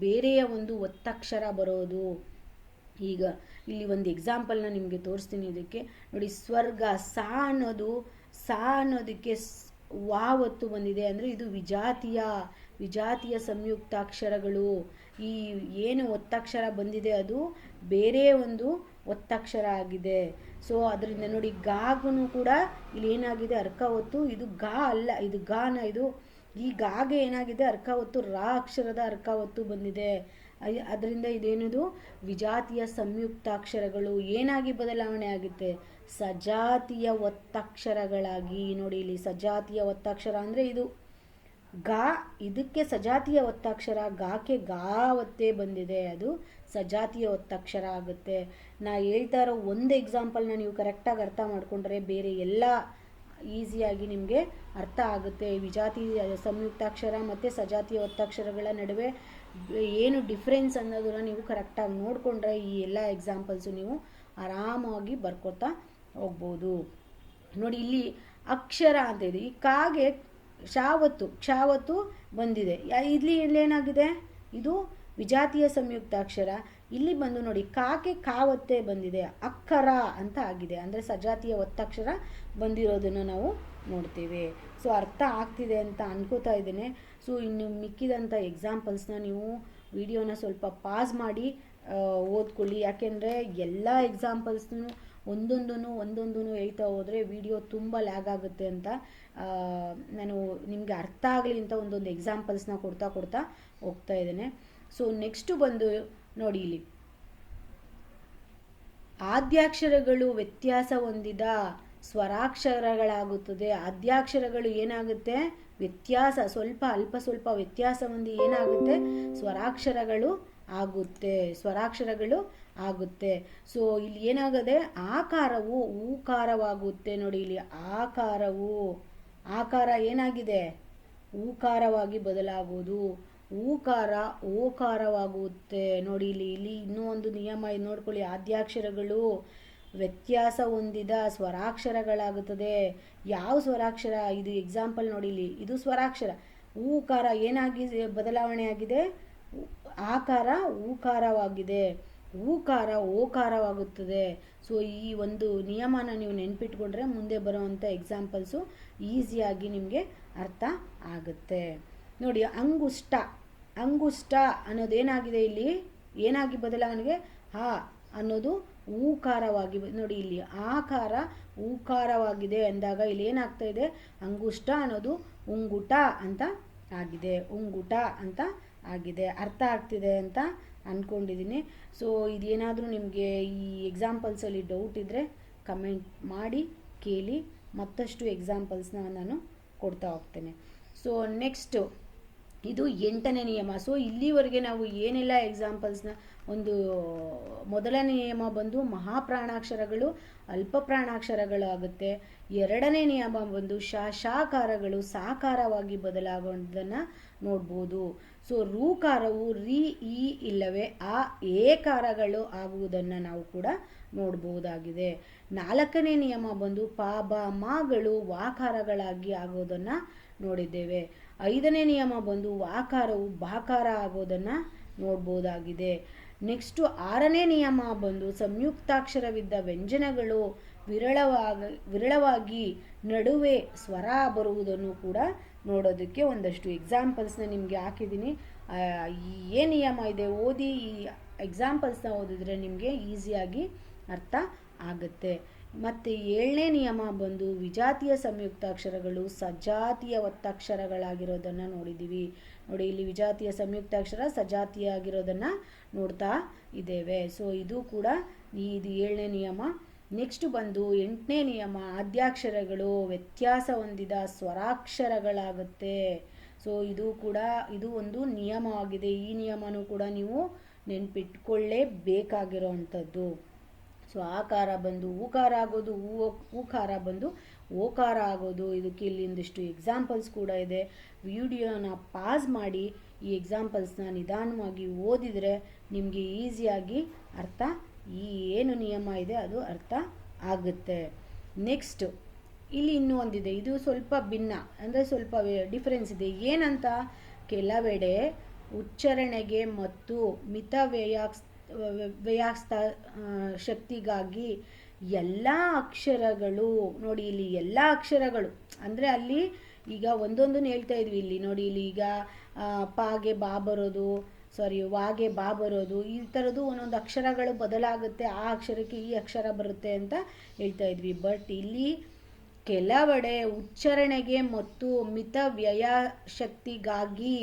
ಬೇರೆಯ ಒಂದು ಒತ್ತಕ್ಷರ ಬರೋದು. ಈಗ ಇಲ್ಲಿ ಒಂದು ಎಕ್ಸಾಂಪಲ್ನ ನಿಮಗೆ ತೋರಿಸ್ತೀನಿ ಇದಕ್ಕೆ. ನೋಡಿ, ಸ್ವರ್ಗ, ಸಾ ಅನ್ನೋದು, ಸಾ ಅನ್ನೋದಕ್ಕೆ ವಾ ಒತ್ತು ಬಂದಿದೆ. ಅಂದರೆ ಇದು ವಿಜಾತಿಯ ವಿಜಾತಿಯ ಸಂಯುಕ್ತಾಕ್ಷರಗಳು. ಈ ಏನು ಒತ್ತಕ್ಷರ ಬಂದಿದೆ ಅದು ಬೇರೆ ಒಂದು ಒತ್ತಕ್ಷರ ಆಗಿದೆ. ಸೊ ಅದರಿಂದ ನೋಡಿ ಗಾಗನು ಕೂಡ ಇಲ್ಲಿ ಏನಾಗಿದೆ? ಅರ್ಕ ಒತ್ತು ಇದು ಗಾ ಅಲ್ಲ, ಇದು ಗಾನ ಇದು. ಈ ಗಾಗೆ ಏನಾಗಿದೆ? ಅರ್ಕ ಒತ್ತು ರಾ ಅಕ್ಷರದ ಅರ್ಕ ಒತ್ತು ಬಂದಿದೆ. ಅದರಿಂದ ಇದೇನದು? ವಿಜಾತಿಯ ಸಂಯುಕ್ತಾಕ್ಷರಗಳು ಏನಾಗಿ ಬದಲಾವಣೆ ಆಗುತ್ತೆ? ಸಜಾತಿಯ ಒತ್ತಕ್ಷರಗಳಾಗಿ. ನೋಡಿ ಇಲ್ಲಿ ಸಜಾತಿಯ ಒತ್ತಕ್ಷರ ಅಂದರೆ ಇದು. ಗಾ, ಇದಕ್ಕೆ ಸಜಾತಿಯ ಒತ್ತಕ್ಷರ, ಗಾಕ್ಕೆ ಗಾ ಒತ್ತೇ ಬಂದಿದೆ, ಅದು ಸಜಾತಿಯ ಒತ್ತಕ್ಷರ ಆಗುತ್ತೆ. ನಾ ಹೇಳ್ತಾ ಇರೋ ಒಂದು ಎಕ್ಸಾಂಪಲ್ನ ನೀವು ಕರೆಕ್ಟಾಗಿ ಅರ್ಥ ಮಾಡಿಕೊಂಡ್ರೆ ಬೇರೆ ಎಲ್ಲ ಈಸಿಯಾಗಿ ನಿಮಗೆ ಅರ್ಥ ಆಗುತ್ತೆ. ವಿಜಾತಿ ಸಂಯುಕ್ತಾಕ್ಷರ ಮತ್ತು ಸಜಾತಿಯ ಒತ್ತಕ್ಷರಗಳ ನಡುವೆ ಏನು ಡಿಫ್ರೆನ್ಸ್ ಅನ್ನೋದನ್ನ ನೀವು ಕರೆಕ್ಟಾಗಿ ನೋಡಿಕೊಂಡ್ರೆ ಈ ಎಲ್ಲ ಎಕ್ಸಾಂಪಲ್ಸು ನೀವು ಆರಾಮಾಗಿ ಬರ್ಕೋತಾ ಹೋಗ್ಬೋದು. ನೋಡಿ, ಇಲ್ಲಿ ಅಕ್ಷರ ಅಂತ ಇದೆ. ಈ ಕಾಗೆ ಶಾವತ್ತು ಕ್ಷಾವತ್ತು ಬಂದಿದೆ. ಇಲ್ಲಿ ಇಲ್ಲೇನಾಗಿದೆ? ಇದು ವಿಜಾತಿಯ ಸಂಯುಕ್ತಾಕ್ಷರ ಇಲ್ಲಿ ಬಂದು ನೋಡಿ, ಕಾಕೆ ಕಾವತ್ತೆ ಬಂದಿದೆ, ಅಕ್ಕರ ಅಂತ ಆಗಿದೆ. ಅಂದರೆ ಸಜಾತಿಯ ಒತ್ತಕ್ಷರ ಬಂದಿರೋದನ್ನು ನಾವು ನೋಡ್ತೀವಿ. ಸೊ, ಅರ್ಥ ಆಗ್ತಿದೆ ಅಂತ ಅನ್ಕೋತಾ ಇದ್ದೇನೆ. ಸೊ, ಇನ್ನು ಮಿಕ್ಕಿದಂಥ ಎಕ್ಸಾಂಪಲ್ಸ್ನ ನೀವು ವಿಡಿಯೋನ ಸ್ವಲ್ಪ ಪಾಸ್ ಮಾಡಿ ಓದ್ಕೊಳ್ಳಿ. ಯಾಕೆಂದರೆ ಎಲ್ಲ ಎಕ್ಸಾಂಪಲ್ಸ್ನು ಒಂದೊಂದೂ ಒಂದೊಂದೂ ಹೇಳ್ತಾ ಹೋದರೆ ವಿಡಿಯೋ ತುಂಬ ಲ್ಯಾಗ್ ಆಗುತ್ತೆ ಅಂತ ನಾನು ನಿಮಗೆ ಅರ್ಥ ಆಗಲಿ ಅಂತ ಒಂದೊಂದು ಎಕ್ಸಾಂಪಲ್ಸ್ನ ಕೊಡ್ತಾ ಕೊಡ್ತಾ ಹೋಗ್ತಾ ಇದ್ದೇನೆ. ಸೊ ನೆಕ್ಸ್ಟು ಬಂದು ನೋಡಿ ಇಲ್ಲಿ. ಆದ್ಯಾಕ್ಷರಗಳು ವ್ಯತ್ಯಾಸ ಹೊಂದಿದ ಸ್ವರಾಕ್ಷರಗಳಾಗುತ್ತದೆ. ಆದ್ಯಾಕ್ಷರಗಳು ಏನಾಗುತ್ತೆ? ವ್ಯತ್ಯಾಸ, ಸ್ವಲ್ಪ, ಅಲ್ಪ ಸ್ವಲ್ಪ ವ್ಯತ್ಯಾಸ ಹೊಂದಿ ಏನಾಗುತ್ತೆ? ಸ್ವರಾಕ್ಷರಗಳು ಆಗುತ್ತೆ. ಸ್ವರಾಕ್ಷರಗಳು ಆಗುತ್ತೆ. ಸೊ ಇಲ್ಲಿ ಏನಾಗದೆ ಆಕಾರವು ಊಕಾರವಾಗುತ್ತೆ ನೋಡಿ ಇಲ್ಲಿ. ಆಕಾರವು. ಆಕಾರ ಏನಾಗಿದೆ? ಊಕಾರವಾಗಿ ಬದಲಾಗುವುದು. ಊಕಾರ ಓಕಾರವಾಗುತ್ತೆ. ನೋಡಿ ಇಲ್ಲಿ ಇಲ್ಲಿ ಇನ್ನೂ ಒಂದು ನಿಯಮ ನೋಡ್ಕೊಳ್ಳಿ. ಆದ್ಯಾಕ್ಷರಗಳು ವ್ಯತ್ಯಾಸ ಹೊಂದಿದ ಸ್ವರಾಕ್ಷರಗಳಾಗುತ್ತದೆ. ಯಾವ ಸ್ವರಾಕ್ಷರ? ಇದು ಎಕ್ಸಾಂಪಲ್ ನೋಡಿ ಇಲ್ಲಿ. ಇದು ಸ್ವರಾಕ್ಷರ. ಊಕಾರ ಏನಾಗಿದೆ ಬದಲಾವಣೆ ಆಗಿದೆ? ಆಕಾರ ಊಕಾರವಾಗಿದೆ. ಊಕಾರ, ಓಕಾರವಾಗುತ್ತದೆ. ಸೊ ಈ ಒಂದು ನಿಯಮನ ನೀವು ನೆನ್ಪಿಟ್ಕೊಂಡ್ರೆ ಮುಂದೆ ಬರುವಂಥ ಎಕ್ಸಾಂಪಲ್ಸು ಈಸಿಯಾಗಿ ನಿಮಗೆ ಅರ್ಥ ಆಗುತ್ತೆ. ನೋಡಿ, ಅಂಗುಷ್ಟ. ಅಂಗುಷ್ಟ ಅನ್ನೋದೇನಾಗಿದೆ ಇಲ್ಲಿ? ಏನಾಗಿ ಬದಲಾವಣೆಗೆ? ಹಾ, ಅನ್ನೋದು ಊಕಾರವಾಗಿ ನೋಡಿ ಇಲ್ಲಿ ಆಕಾರ ಊಕಾರವಾಗಿದೆ ಅಂದಾಗ ಇಲ್ಲಿ ಏನಾಗ್ತಾ ಇದೆ? ಅಂಗುಷ್ಟ ಅನ್ನೋದು ಉಂಗುಟ ಅಂತ ಆಗಿದೆ. ಉಂಗುಟ ಅಂತ ಆಗಿದೆ. ಅರ್ಥ ಆಗ್ತಿದೆ ಅಂತ ಅಂದ್ಕೊಂಡಿದ್ದೀನಿ ಸೊ ಇದೇನಾದರೂ ನಿಮಗೆ ಈ ಎಕ್ಸಾಂಪಲ್ಸಲ್ಲಿ ಡೌಟ್ ಇದ್ದರೆ ಕಮೆಂಟ್ ಮಾಡಿ, ಕೇಳಿ, ಮತ್ತಷ್ಟು ಎಕ್ಸಾಂಪಲ್ಸ್ನ ನಾನು ಕೊಡ್ತಾ ಹೋಗ್ತೇನೆ. ಸೊ ನೆಕ್ಸ್ಟು ಇದು ಎಂಟನೇ ನಿಯಮ. ಸೊ ಇಲ್ಲಿವರೆಗೆ ನಾವು ಏನೆಲ್ಲ ಎಕ್ಸಾಂಪಲ್ಸ್ನ ಒಂದು ಮೊದಲನೇ ನಿಯಮ ಬಂದು ಮಹಾಪ್ರಾಣಾಕ್ಷರಗಳು, ಅಲ್ಪ ಪ್ರಾಣಾಕ್ಷರಗಳಾಗುತ್ತೆ. ಎರಡನೇ ನಿಯಮ ಬಂದು ಶಾಕಾರಗಳು ಸಾಕಾರವಾಗಿ ಬದಲಾಗೋದನ್ನು ನೋಡ್ಬೋದು. ಸೊ ರೂಕಾರವು ರಿ ಇ ಇಲ್ಲವೇ ಆ ಏಕಾರಗಳು ಆಗುವುದನ್ನು ನಾವು ಕೂಡ ನೋಡಬಹುದಾಗಿದೆ. ನಾಲ್ಕನೇ ನಿಯಮ ಬಂದು ಪ ಬ ಮಾಗಳು ವಾಕಾರಗಳಾಗಿ ಆಗೋದನ್ನು ನೋಡಿದ್ದೇವೆ. ಐದನೇ ನಿಯಮ ಬಂದು ವಾಕಾರವು ಬಾಕಾರ ಆಗೋದನ್ನು ನೋಡ್ಬೋದಾಗಿದೆ ನೆಕ್ಸ್ಟು ಆರನೇ ನಿಯಮ ಬಂದು ಸಂಯುಕ್ತಾಕ್ಷರವಿದ್ದ ವ್ಯಂಜನಗಳು ವಿರಳವಾಗ, ವಿರಳವಾಗಿ ನಡುವೆ ಸ್ವರ ಬರುವುದನ್ನು ಕೂಡ ನೋಡೋದಕ್ಕೆ ಒಂದಷ್ಟು ಎಕ್ಸಾಂಪಲ್ಸ್ನ ನಿಮಗೆ ಹಾಕಿದ್ದೀನಿ. ಏನು ನಿಯಮ ಇದೆ ಓದಿ ಈ ಎಕ್ಸಾಂಪಲ್ಸ್ನ ಓದಿದ್ರೆ ನಿಮಗೆ ಈಸಿಯಾಗಿ ಅರ್ಥ ಆಗುತ್ತೆ. ಮತ್ತು ಏಳನೇ ನಿಯಮ ಬಂದು ವಿಜಾತಿಯ ಸಂಯುಕ್ತಾಕ್ಷರಗಳು ಸಜಾತಿಯ ಒತ್ತಕ್ಷರಗಳಾಗಿರೋದನ್ನು ನೋಡಿದ್ದೀವಿ ನೋಡಿ, ಇಲ್ಲಿ ವಿಜಾತಿಯ ಸಂಯುಕ್ತಾಕ್ಷರ ಸಜಾತಿಯ ಆಗಿರೋದನ್ನು ನೋಡ್ತಾ ಇದ್ದೇವೆ. ಸೊ ಇದು ಕೂಡ ಇದು ಏಳನೇ ನಿಯಮ. ನೆಕ್ಸ್ಟ್ ಬಂದು ಎಂಟನೇ ನಿಯಮ, ಆದ್ಯಾಕ್ಷರಗಳು ವ್ಯತ್ಯಾಸ ಹೊಂದಿದ ಸ್ವರಾಕ್ಷರಗಳಾಗುತ್ತೆ. ಸೊ ಇದು ಕೂಡ, ಇದು ಒಂದು ನಿಯಮವಾಗಿದೆ ಈ ನಿಯಮನೂ ಕೂಡ ನೀವು ನೆನ್ಪಿಟ್ಕೊಳ್ಳೇಬೇಕಾಗಿರೋ ಅಂಥದ್ದು ಸೊ ಆಕಾರ ಬಂದು ಊಕಾರ ಆಗೋದು ಊ ಊಕಾರ ಬಂದು ಓಕಾರ ಆಗೋದು. ಇದಕ್ಕೆ ಇಲ್ಲಿಂದಿಷ್ಟು ಎಕ್ಸಾಂಪಲ್ಸ್ ಕೂಡ ಇದೆ. ವಿಡಿಯೋನ ಪಾಸ್ ಮಾಡಿ ಈ ಎಕ್ಸಾಂಪಲ್ಸ್ನ ನಿಧಾನವಾಗಿ ಓದಿದರೆ ನಿಮಗೆ ಈಸಿಯಾಗಿ ಅರ್ಥ ಈ ಏನು ನಿಯಮ ಇದೆ ಅದು ಅರ್ಥ ಆಗುತ್ತೆ. ನೆಕ್ಸ್ಟ್ ಇಲ್ಲಿ ಇನ್ನೂ ಒಂದಿದೆ. ಇದು ಸ್ವಲ್ಪ ಭಿನ್ನ, ಅಂದರೆ ಸ್ವಲ್ಪ ಡಿಫರೆನ್ಸ್ ಇದೆ. ಏನಂತ? ಕೆಲವೆಡೆ ಉಚ್ಚಾರಣೆಗೆ ಮತ್ತು ಮಿತ ವ್ಯಯಾಕ್ಸ್, ವ್ಯಯಾಸ್ತ ಶಕ್ತಿಗಾಗಿ ಎಲ್ಲ ಅಕ್ಷರಗಳು, ನೋಡಿ ಇಲ್ಲಿ ಎಲ್ಲ ಅಕ್ಷರಗಳು, ಅಂದರೆ ಅಲ್ಲಿ ಈಗ ಒಂದೊಂದನ್ನು ಹೇಳ್ತಾ ಇದ್ವಿ ಇಲ್ಲಿ. ನೋಡಿ ಇಲ್ಲಿ ಈಗ ಪಾಗೆ ಬಾ ಬರೋದು ಸಾರಿ ವಾಗೆ, ಬಾ ಬರೋದು, ಈ ಥರದ್ದು ಒಂದೊಂದು ಅಕ್ಷರಗಳು ಬದಲಾಗುತ್ತೆ. ಆ ಅಕ್ಷರಕ್ಕೆ ಈ ಅಕ್ಷರ ಬರುತ್ತೆ ಅಂತ ಹೇಳ್ತಾ ಇದ್ವಿ. ಬಟ್ ಇಲ್ಲಿ ಕೆಲವೆಡೆ ಉಚ್ಚಾರಣೆಗೆ ಮತ್ತು ಮಿತ ವ್ಯಯ ಶಕ್ತಿಗಾಗಿ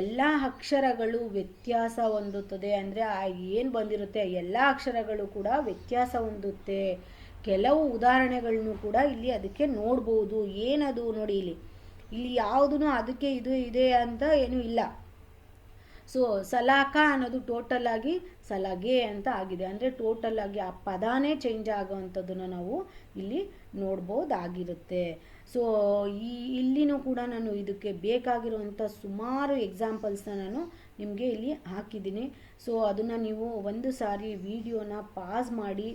ಎಲ್ಲ ಅಕ್ಷರಗಳು ವ್ಯತ್ಯಾಸ ಹೊಂದುತ್ತದೆ. ಅಂದರೆ ಆ ಏನು ಬಂದಿರುತ್ತೆ? ಎಲ್ಲ ಅಕ್ಷರಗಳು ಕೂಡ ವ್ಯತ್ಯಾಸ ಹೊಂದುತ್ತೆ. ಕೆಲವು ಉದಾಹರಣೆಗಳನ್ನು ಕೂಡ ಇಲ್ಲಿ ಅದಕ್ಕೆ ನೋಡ್ಬೋದು. ಏನದು ನೋಡಿ ಇಲ್ಲಿ? ಇಲ್ಲಿ ಯಾವುದೂ ಅದಕ್ಕೆ ಇದು ಇದೆ ಅಂತ ಏನೂ ಇಲ್ಲ. ಸೊ ಸಲಾಕ ಅನ್ನೋದು ಟೋಟಲ್ ಆಗಿ ಸಲಗೆ ಅಂತ ಆಗಿದೆ. ಅಂದರೆ ಟೋಟಲ್ ಆಗಿ ಆ ಪದಾನೇ ಚೇಂಜ್ ಆಗೋವಂಥದ್ದನ್ನು ನಾವು ಇಲ್ಲಿ ನೋಡ್ಬೋದಾಗಿರುತ್ತೆ. ಸೊ ಈ, ಇಲ್ಲಿನೂ ಕೂಡ ನಾನು ಇದಕ್ಕೆ ಬೇಕಾಗಿರುವಂಥ ಸುಮಾರು ಎಕ್ಸಾಂಪಲ್ಸ್ನ ನಾನು ನಿಮಗೆ ಇಲ್ಲಿ ಹಾಕಿದ್ದೀನಿ. ಸೊ ಅದನ್ನು ನೀವು ಒಂದು ಸಾರಿ ವಿಡಿಯೋನ ಪಾಸ್ ಮಾಡಿ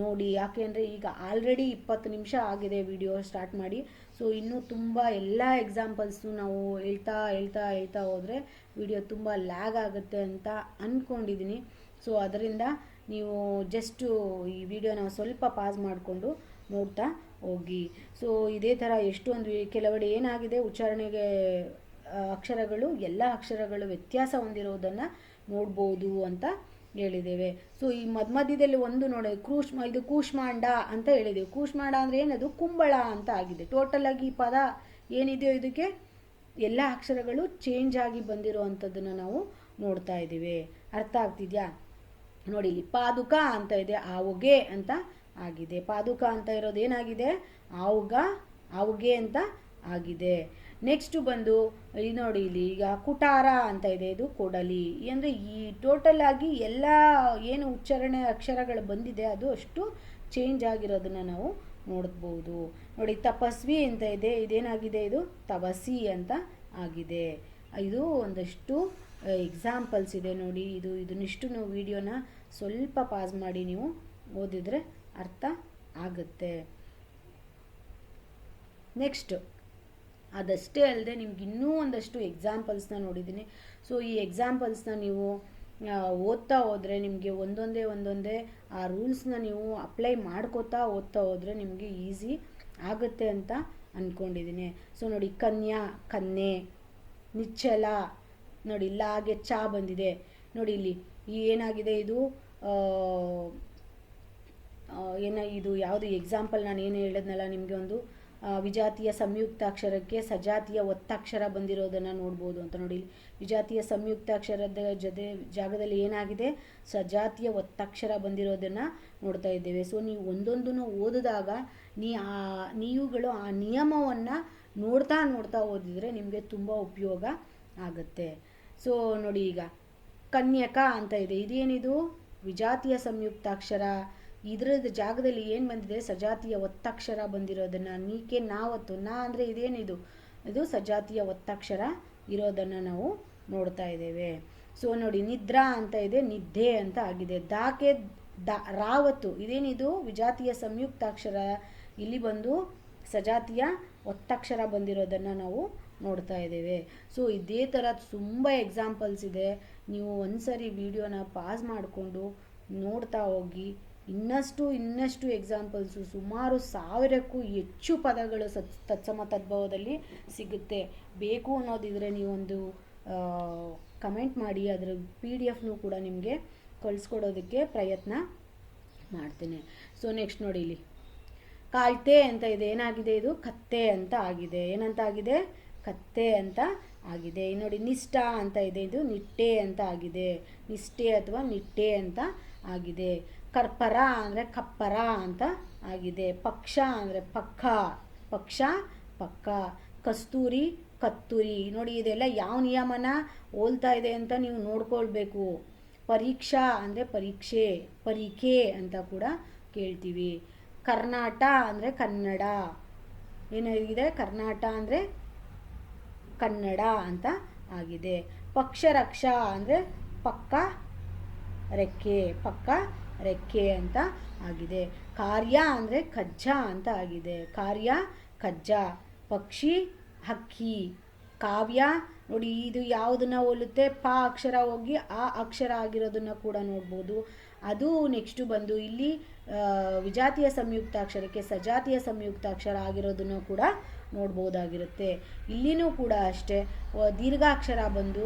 ನೋಡಿ ಯಾಕೆಂದರೆ ಈಗ ಆಲ್ರೆಡಿ ಇಪ್ಪತ್ತು ನಿಮಿಷ ಆಗಿದೆ ವಿಡಿಯೋ ಸ್ಟಾರ್ಟ್ ಮಾಡಿ. ಸೊ ಇನ್ನೂ ತುಂಬ ಎಲ್ಲ ಎಕ್ಸಾಂಪಲ್ಸು ನಾವು ಹೇಳ್ತಾ ಹೇಳ್ತಾ ಹೇಳ್ತಾ ಹೋದರೆ ವಿಡಿಯೋ ತುಂಬ ಲ್ಯಾಗ್ ಆಗುತ್ತೆ ಅಂತ ಅಂದ್ಕೊಂಡಿದ್ದೀನಿ ಸೊ ಅದರಿಂದ ನೀವು ಜಸ್ಟು ಈ ವಿಡಿಯೋನ ಸ್ವಲ್ಪ ಪಾಸ್ ಮಾಡಿಕೊಂಡು ನೋಡ್ತಾ ಹೋಗಿ. ಸೊ ಇದೇ ಥರ ಎಷ್ಟೊಂದು ಕೆಲವೆಡೆ ಏನಾಗಿದೆ, ಉಚ್ಚಾರಣೆಗೆ ಅಕ್ಷರಗಳು, ಎಲ್ಲ ಅಕ್ಷರಗಳು ವ್ಯತ್ಯಾಸ ಹೊಂದಿರೋದನ್ನು ನೋಡ್ಬೋದು ಅಂತ ಹೇಳಿದ್ದೇವೆ. ಸೊ ಈ ಮಧ್ಯ ಮಧ್ಯದಲ್ಲಿ ಒಂದು ನೋಡಿ, ಕೂಷ್ಮ, ಇದು ಕೂಷ್ಮಾಂಡ ಅಂತ ಹೇಳಿದ್ದೇವೆ. ಕೂಷ್ಮಾಂಡ ಅಂದರೆ ಏನದು? ಕುಂಬಳ ಅಂತ ಆಗಿದೆ. ಟೋಟಲ್ ಆಗಿ ಈ ಪದ ಏನಿದೆಯೋ ಇದಕ್ಕೆ? ಎಲ್ಲ ಅಕ್ಷರಗಳು ಚೇಂಜ್ ಆಗಿ ಬಂದಿರುವಂಥದ್ದನ್ನು ನಾವು ನೋಡ್ತಾ ಇದ್ದೀವಿ. ಅರ್ಥ ಆಗ್ತಿದ್ಯಾ? ನೋಡಿ, ಇಲ್ಲಿ ಪಾದುಕ ಅಂತ ಇದೆ, ಆವುಗೆ ಅಂತ ಆಗಿದೆ. ಪಾದುಕ ಅಂತ ಇರೋದು ಏನಾಗಿದೆ? ಆವುಗ, ಆವುಗೆ ಅಂತ ಆಗಿದೆ. ನೆಕ್ಸ್ಟ್ ಬಂದು, ಇಲ್ಲಿ ನೋಡಿ, ಇಲ್ಲಿ ಈಗ ಕುಟಾರ ಅಂತ ಇದೆ, ಇದು ಕೊಡಲಿ. ಅಂದರೆ ಈ ಟೋಟಲ್ ಆಗಿ ಎಲ್ಲ ಏನು ಉಚ್ಚಾರಣೆ ಅಕ್ಷರಗಳು ಬಂದಿದೆ, ಅದು ಅಷ್ಟು ಚೇಂಜ್ ಆಗಿರೋದನ್ನ ನಾವು ನೋಡ್ಬೋದು. ನೋಡಿ, ತಪಸ್ವಿ ಅಂತ ಇದೆ, ಇದೇನಾಗಿದೆ ಇದು? ತಪಸಿ ಅಂತ ಆಗಿದೆ. ಇದು ಒಂದಷ್ಟು ಎಕ್ಸಾಂಪಲ್ಸ್ ಇದೆ ನೋಡಿ. ಇದು ಇದನ್ನಿಷ್ಟು ನೀವು ವಿಡಿಯೋನ ಸ್ವಲ್ಪ ಪಾಸ್ ಮಾಡಿ ನೀವು ಓದಿದರೆ ಅರ್ಥ ಆಗುತ್ತೆ. ನೆಕ್ಸ್ಟ್ ಅದಷ್ಟೇ ಅಲ್ಲದೆ ನಿಮ್ಗೆ ಇನ್ನೂ ಒಂದಷ್ಟು ಎಕ್ಸಾಂಪಲ್ಸ್ನ ನೋಡಿದ್ದೀನಿ. ಸೊ ಈ ಎಕ್ಸಾಂಪಲ್ಸ್ನ ನೀವು ಓದ್ತಾ ಹೋದರೆ ನಿಮಗೆ ಒಂದೊಂದೇ ಒಂದೊಂದೇ ಆ ರೂಲ್ಸ್ನ ನೀವು ಅಪ್ಲೈ ಮಾಡ್ಕೋತಾ ಓದ್ತಾ ಹೋದರೆ ನಿಮಗೆ ಈಸಿ ಆಗುತ್ತೆ ಅಂತ ಅಂದ್ಕೊಂಡಿದ್ದೀನಿ ಸೊ ನೋಡಿ, ಕನ್ಯಾ ಕನ್ನೆ ನಿಚ್ಚಲ, ನೋಡಿ ಲಾಗೆ ಚಾ ಬಂದಿದೆ. ನೋಡಿ, ಇಲ್ಲಿ ಏನಾಗಿದೆ ಇದು? ಏನ, ಇದು ಯಾವುದು ಎಕ್ಸಾಂಪಲ್ ನಾನು ಏನು ಹೇಳಿದ್ನಲ್ಲ ನಿಮಗೆ ಒಂದು? ವಿಜಾತಿಯ ಸಂಯುಕ್ತಾಕ್ಷರಕ್ಕೆ ಸಜಾತಿಯ ಒತ್ತಾಕ್ಷರ ಬಂದಿರೋದನ್ನು ನೋಡ್ಬೋದು ಅಂತ ನೋಡಿ. ವಿಜಾತಿಯ ಸಂಯುಕ್ತಾಕ್ಷರದ ಜೊತೆ ಜಾಗದಲ್ಲಿ ಏನಾಗಿದೆ? ಸಜಾತಿಯ ಒತ್ತಾಕ್ಷರ ಬಂದಿರೋದನ್ನು ನೋಡ್ತಾ ಇದ್ದೇವೆ. ಸೊ ನೀವು ಒಂದೊಂದನ್ನು ಓದಿದಾಗ ನೀ ಆ ನೀವುಗಳು ಆ ನಿಯಮವನ್ನು ನೋಡ್ತಾ ನೋಡ್ತಾ ಓದಿದರೆ ನಿಮಗೆ ತುಂಬ ಉಪಯೋಗ ಆಗುತ್ತೆ. ಸೊ ನೋಡಿ ಈಗ ಕನ್ಯಕ ಅಂತ ಇದೆ. ಇದೇನಿದು? ವಿಜಾತಿಯ ಸಂಯುಕ್ತಾಕ್ಷರ ಇದ್ರದ್ದು ಜಾಗದಲ್ಲಿ ಏನು ಬಂದಿದೆ? ಸಜಾತಿಯ ಒತ್ತಕ್ಷರ ಬಂದಿರೋದನ್ನ ನೀಕೆ ನಾವತ್ತು? ನಾ ಅಂದರೆ ಇದೇನಿದು? ಇದು ಸಜಾತಿಯ ಒತ್ತಕ್ಷರ ಇರೋದನ್ನು ನಾವು ನೋಡ್ತಾ ಇದ್ದೇವೆ. ಸೊ ನೋಡಿ, ನಿದ್ರಾ ಅಂತ ಇದೆ, ನಿದ್ದೆ ಅಂತ ಆಗಿದೆ. ದಾಕೆ ದ ರಾವತ್ತು. ಇದೇನಿದು? ವಿಜಾತಿಯ ಸಂಯುಕ್ತಾಕ್ಷರ ಇಲ್ಲಿ ಬಂದು ಸಜಾತಿಯ ಒತ್ತಕ್ಷರ ಬಂದಿರೋದನ್ನು ನಾವು ನೋಡ್ತಾ ಇದ್ದೇವೆ. ಸೊ ಇದೇ ಥರ ತುಂಬ ಎಕ್ಸಾಂಪಲ್ಸ್ ಇದೆ. ನೀವು ಒಂದ್ಸರಿ ವಿಡಿಯೋನ ಪಾಸ್ ಮಾಡಿಕೊಂಡು ನೋಡ್ತಾ ಹೋಗಿ ಇನ್ನಷ್ಟು ಇನ್ನಷ್ಟು ಎಕ್ಸಾಂಪಲ್ಸು ಸುಮಾರು ಸಾವಿರಕ್ಕೂ ಹೆಚ್ಚು ಪದಗಳು ಸತ್ ತತ್ಸಮ ತದ್ಭವದಲ್ಲಿ ಸಿಗುತ್ತೆ. ಬೇಕು ಅನ್ನೋದಿದ್ರೆ ನೀವೊಂದು ಕಮೆಂಟ್ ಮಾಡಿ ಅದರ ಪಿ ಡಿ ಎಫ್ನು ಕೂಡ ನಿಮಗೆ ಕಳಿಸ್ಕೊಡೋದಕ್ಕೆ ಪ್ರಯತ್ನ ಮಾಡ್ತೇನೆ. ಸೊ ನೆಕ್ಸ್ಟ್ ನೋಡಿ ಇಲ್ಲಿ. ಕಾಯ್ತೆ ಅಂತ ಇದೆ. ಏನಾಗಿದೆ ಇದು? ಕತ್ತೆ ಅಂತ ಆಗಿದೆ. ಏನಂತ ಆಗಿದೆ? ಕತ್ತೆ ಅಂತ ಆಗಿದೆ. ನೋಡಿ, ನಿಷ್ಠ ಅಂತ ಇದೆ ಇದು. ನಿಟ್ಟೆ ಅಂತ ಆಗಿದೆ. ನಿಷ್ಠೆ ಅಥವಾ ನಿಟ್ಟೆ ಅಂತ ಆಗಿದೆ. ಕರ್ಪರ ಅಂದರೆ ಕಪ್ಪರ ಅಂತ ಆಗಿದೆ. ಪಕ್ಷ ಅಂದರೆ ಪಕ್ಕ. ಪಕ್ಷ, ಪಕ್ಕ. ಕಸ್ತೂರಿ, ಕತ್ತೂರಿ. ನೋಡಿ, ಇದೆಲ್ಲ ಯಾವ ನಿಯಮನ ಹೋಲ್ತಾ ಇದೆ ಅಂತ ನೀವು ನೋಡ್ಕೊಳ್ಬೇಕು. ಪರೀಕ್ಷಾ ಅಂದರೆ ಪರೀಕ್ಷೆ ಪರೀಕ್ಷೆ ಅಂತ ಕೂಡ ಕೇಳ್ತೀವಿ. ಕರ್ನಾಟ ಅಂದರೆ ಕನ್ನಡ. ಏನಾಗಿದೆ? ಕರ್ನಾಟ ಅಂದರೆ ಕನ್ನಡ ಅಂತ ಆಗಿದೆ. ಪಕ್ಷರಕ್ಷ ಅಂದರೆ ಪಕ್ಕ ರೆಕ್ಕೆ, ಪಕ್ಕ ರೆಕ್ಕೆ ಅಂತ ಆಗಿದೆ. ಕಾರ್ಯ ಅಂದರೆ ಕಜ್ಜ ಅಂತ ಆಗಿದೆ. ಕಾರ್ಯ, ಕಜ್ಜ, ಪಕ್ಷಿ, ಹಕ್ಕಿ. ಕಾವ್ಯ, ನೋಡಿ ಇದು ಯಾವುದನ್ನು ಹೋಲುತ್ತೆ? ಪ ಅಕ್ಷರ ಹೋಗಿ ಆ ಅಕ್ಷರ ಆಗಿರೋದನ್ನು ಕೂಡ ನೋಡ್ಬೋದು. ಅದು ನೆಕ್ಸ್ಟು ಬಂದು ಇಲ್ಲಿ ವಿಜಾತಿಯ ಸಂಯುಕ್ತಾಕ್ಷರಕ್ಕೆ ಸಜಾತಿಯ ಸಂಯುಕ್ತಾಕ್ಷರ ಆಗಿರೋದನ್ನು ಕೂಡ ನೋಡ್ಬೋದಾಗಿರುತ್ತೆ. ಇಲ್ಲಿನೂ ಕೂಡ ಅಷ್ಟೇ. ದೀರ್ಘಾಕ್ಷರ ಬಂದು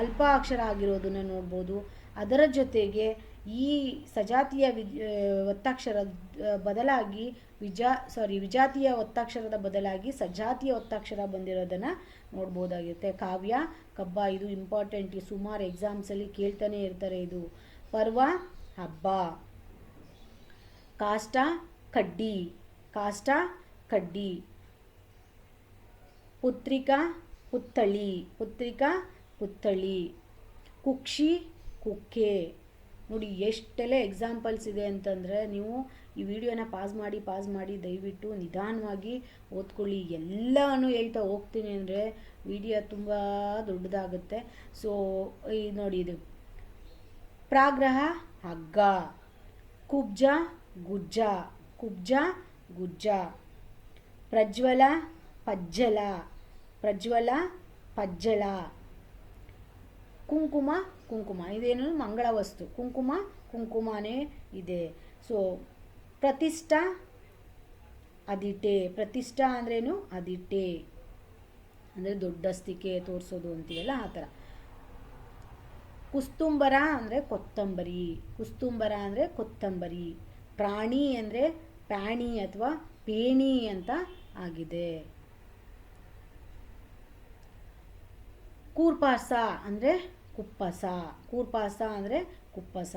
ಅಲ್ಪ ಅಕ್ಷರ ಆಗಿರೋದನ್ನು ನೋಡ್ಬೋದು. ಅದರ ಜೊತೆಗೆ ಈ ಸಜಾತಿಯ ಒತ್ತಾಕ್ಷರ ಬದಲಾಗಿ ವಿಜಾ ಸಾರಿ ವಿಜಾತಿಯ ಒತ್ತಾಕ್ಷರದ ಬದಲಾಗಿ ಸಜಾತಿಯ ಒತ್ತಾಕ್ಷರ ಬಂದಿರೋದನ್ನು ನೋಡ್ಬೋದಾಗಿರುತ್ತೆ ಕಾವ್ಯ, ಕಬ್ಬ, ಇದು ಇಂಪಾರ್ಟೆಂಟ್ ಸುಮಾರು ಎಕ್ಸಾಮ್ಸಲ್ಲಿ ಕೇಳ್ತಾನೆ ಇರ್ತಾರೆ ಇದು. ಪರ್ವ, ಹಬ್ಬ. ಕಾಷ್ಟ, ಕಡ್ಡಿ. ಕಾಷ್ಟ, ಕಡ್ಡಿ. ಪುತ್ರಿಕಾ, ಪುತ್ಥಳಿ. ಪುತ್ರಿಕಾ, ಪುತ್ಥಳಿ. ಕುಕ್ಷಿ, ಕುಕ್ಕೆ. ನೋಡಿ ಎಷ್ಟೆಲ್ಲ ಎಕ್ಸಾಂಪಲ್ಸ್ ಇದೆ ಅಂತಂದರೆ ನೀವು ಈ ವಿಡಿಯೋನ ಪಾಸ್ ಮಾಡಿ ಪಾಸ್ ಮಾಡಿ ದಯವಿಟ್ಟು ನಿಧಾನವಾಗಿ ಓದ್ಕೊಳ್ಳಿ. ಎಲ್ಲವನ್ನು ಹೇಳ್ತಾ ಹೋಗ್ತೀನಿ ಅಂದರೆ ವಿಡಿಯೋ ತುಂಬ ದೊಡ್ಡದಾಗುತ್ತೆ. ಸೊ ಈ ನೋಡಿ ಇದು. ಪ್ರಾಗ್ರಹ, ಹಗ್ಗ. ಕುಬ್ಜ, ಗುಜ್ಜ. ಕುಬ್ಜ, ಗುಜ್ಜ. ಪ್ರಜ್ವಲ, ಪಜ್ಜಲ. ಪ್ರಜ್ವಲ, ಪಜ್ಜಲ. ಕುಂಕುಮ ಕುಂಕುಮ. ಇದೇನು ಮಂಗಳ ವಸ್ತು. ಕುಂಕುಮ, ಕುಂಕುಮನೇ ಇದೆ. ಸೊ ಪ್ರತಿಷ್ಠಾ ಅದಿಟೆ. ಪ್ರತಿಷ್ಠಾ ಅಂದ್ರೇನು? ಅದಿಟೆ. ಅಂದರೆ ದೊಡ್ಡಸ್ತಿಕೆ ತೋರಿಸೋದು ಅಂತೀವಲ್ಲ, ಆ ಥರ. ಕುಸ್ತುಂಬರ ಅಂದರೆ ಕೊತ್ತಂಬರಿ. ಕುಸ್ತುಂಬರ ಅಂದರೆ ಕೊತ್ತಂಬರಿ. ಪ್ರಾಣಿ ಅಂದರೆ ಪ್ಯಾಣಿ ಅಥವಾ ಪೇಣಿ ಅಂತ ಆಗಿದೆ. ಕೂರ್ಪಾಸ ಅಂದರೆ ಕುಪ್ಪಸ. ಕೂರ್ಪಾಸ ಅಂದರೆ ಕುಪ್ಪಸ.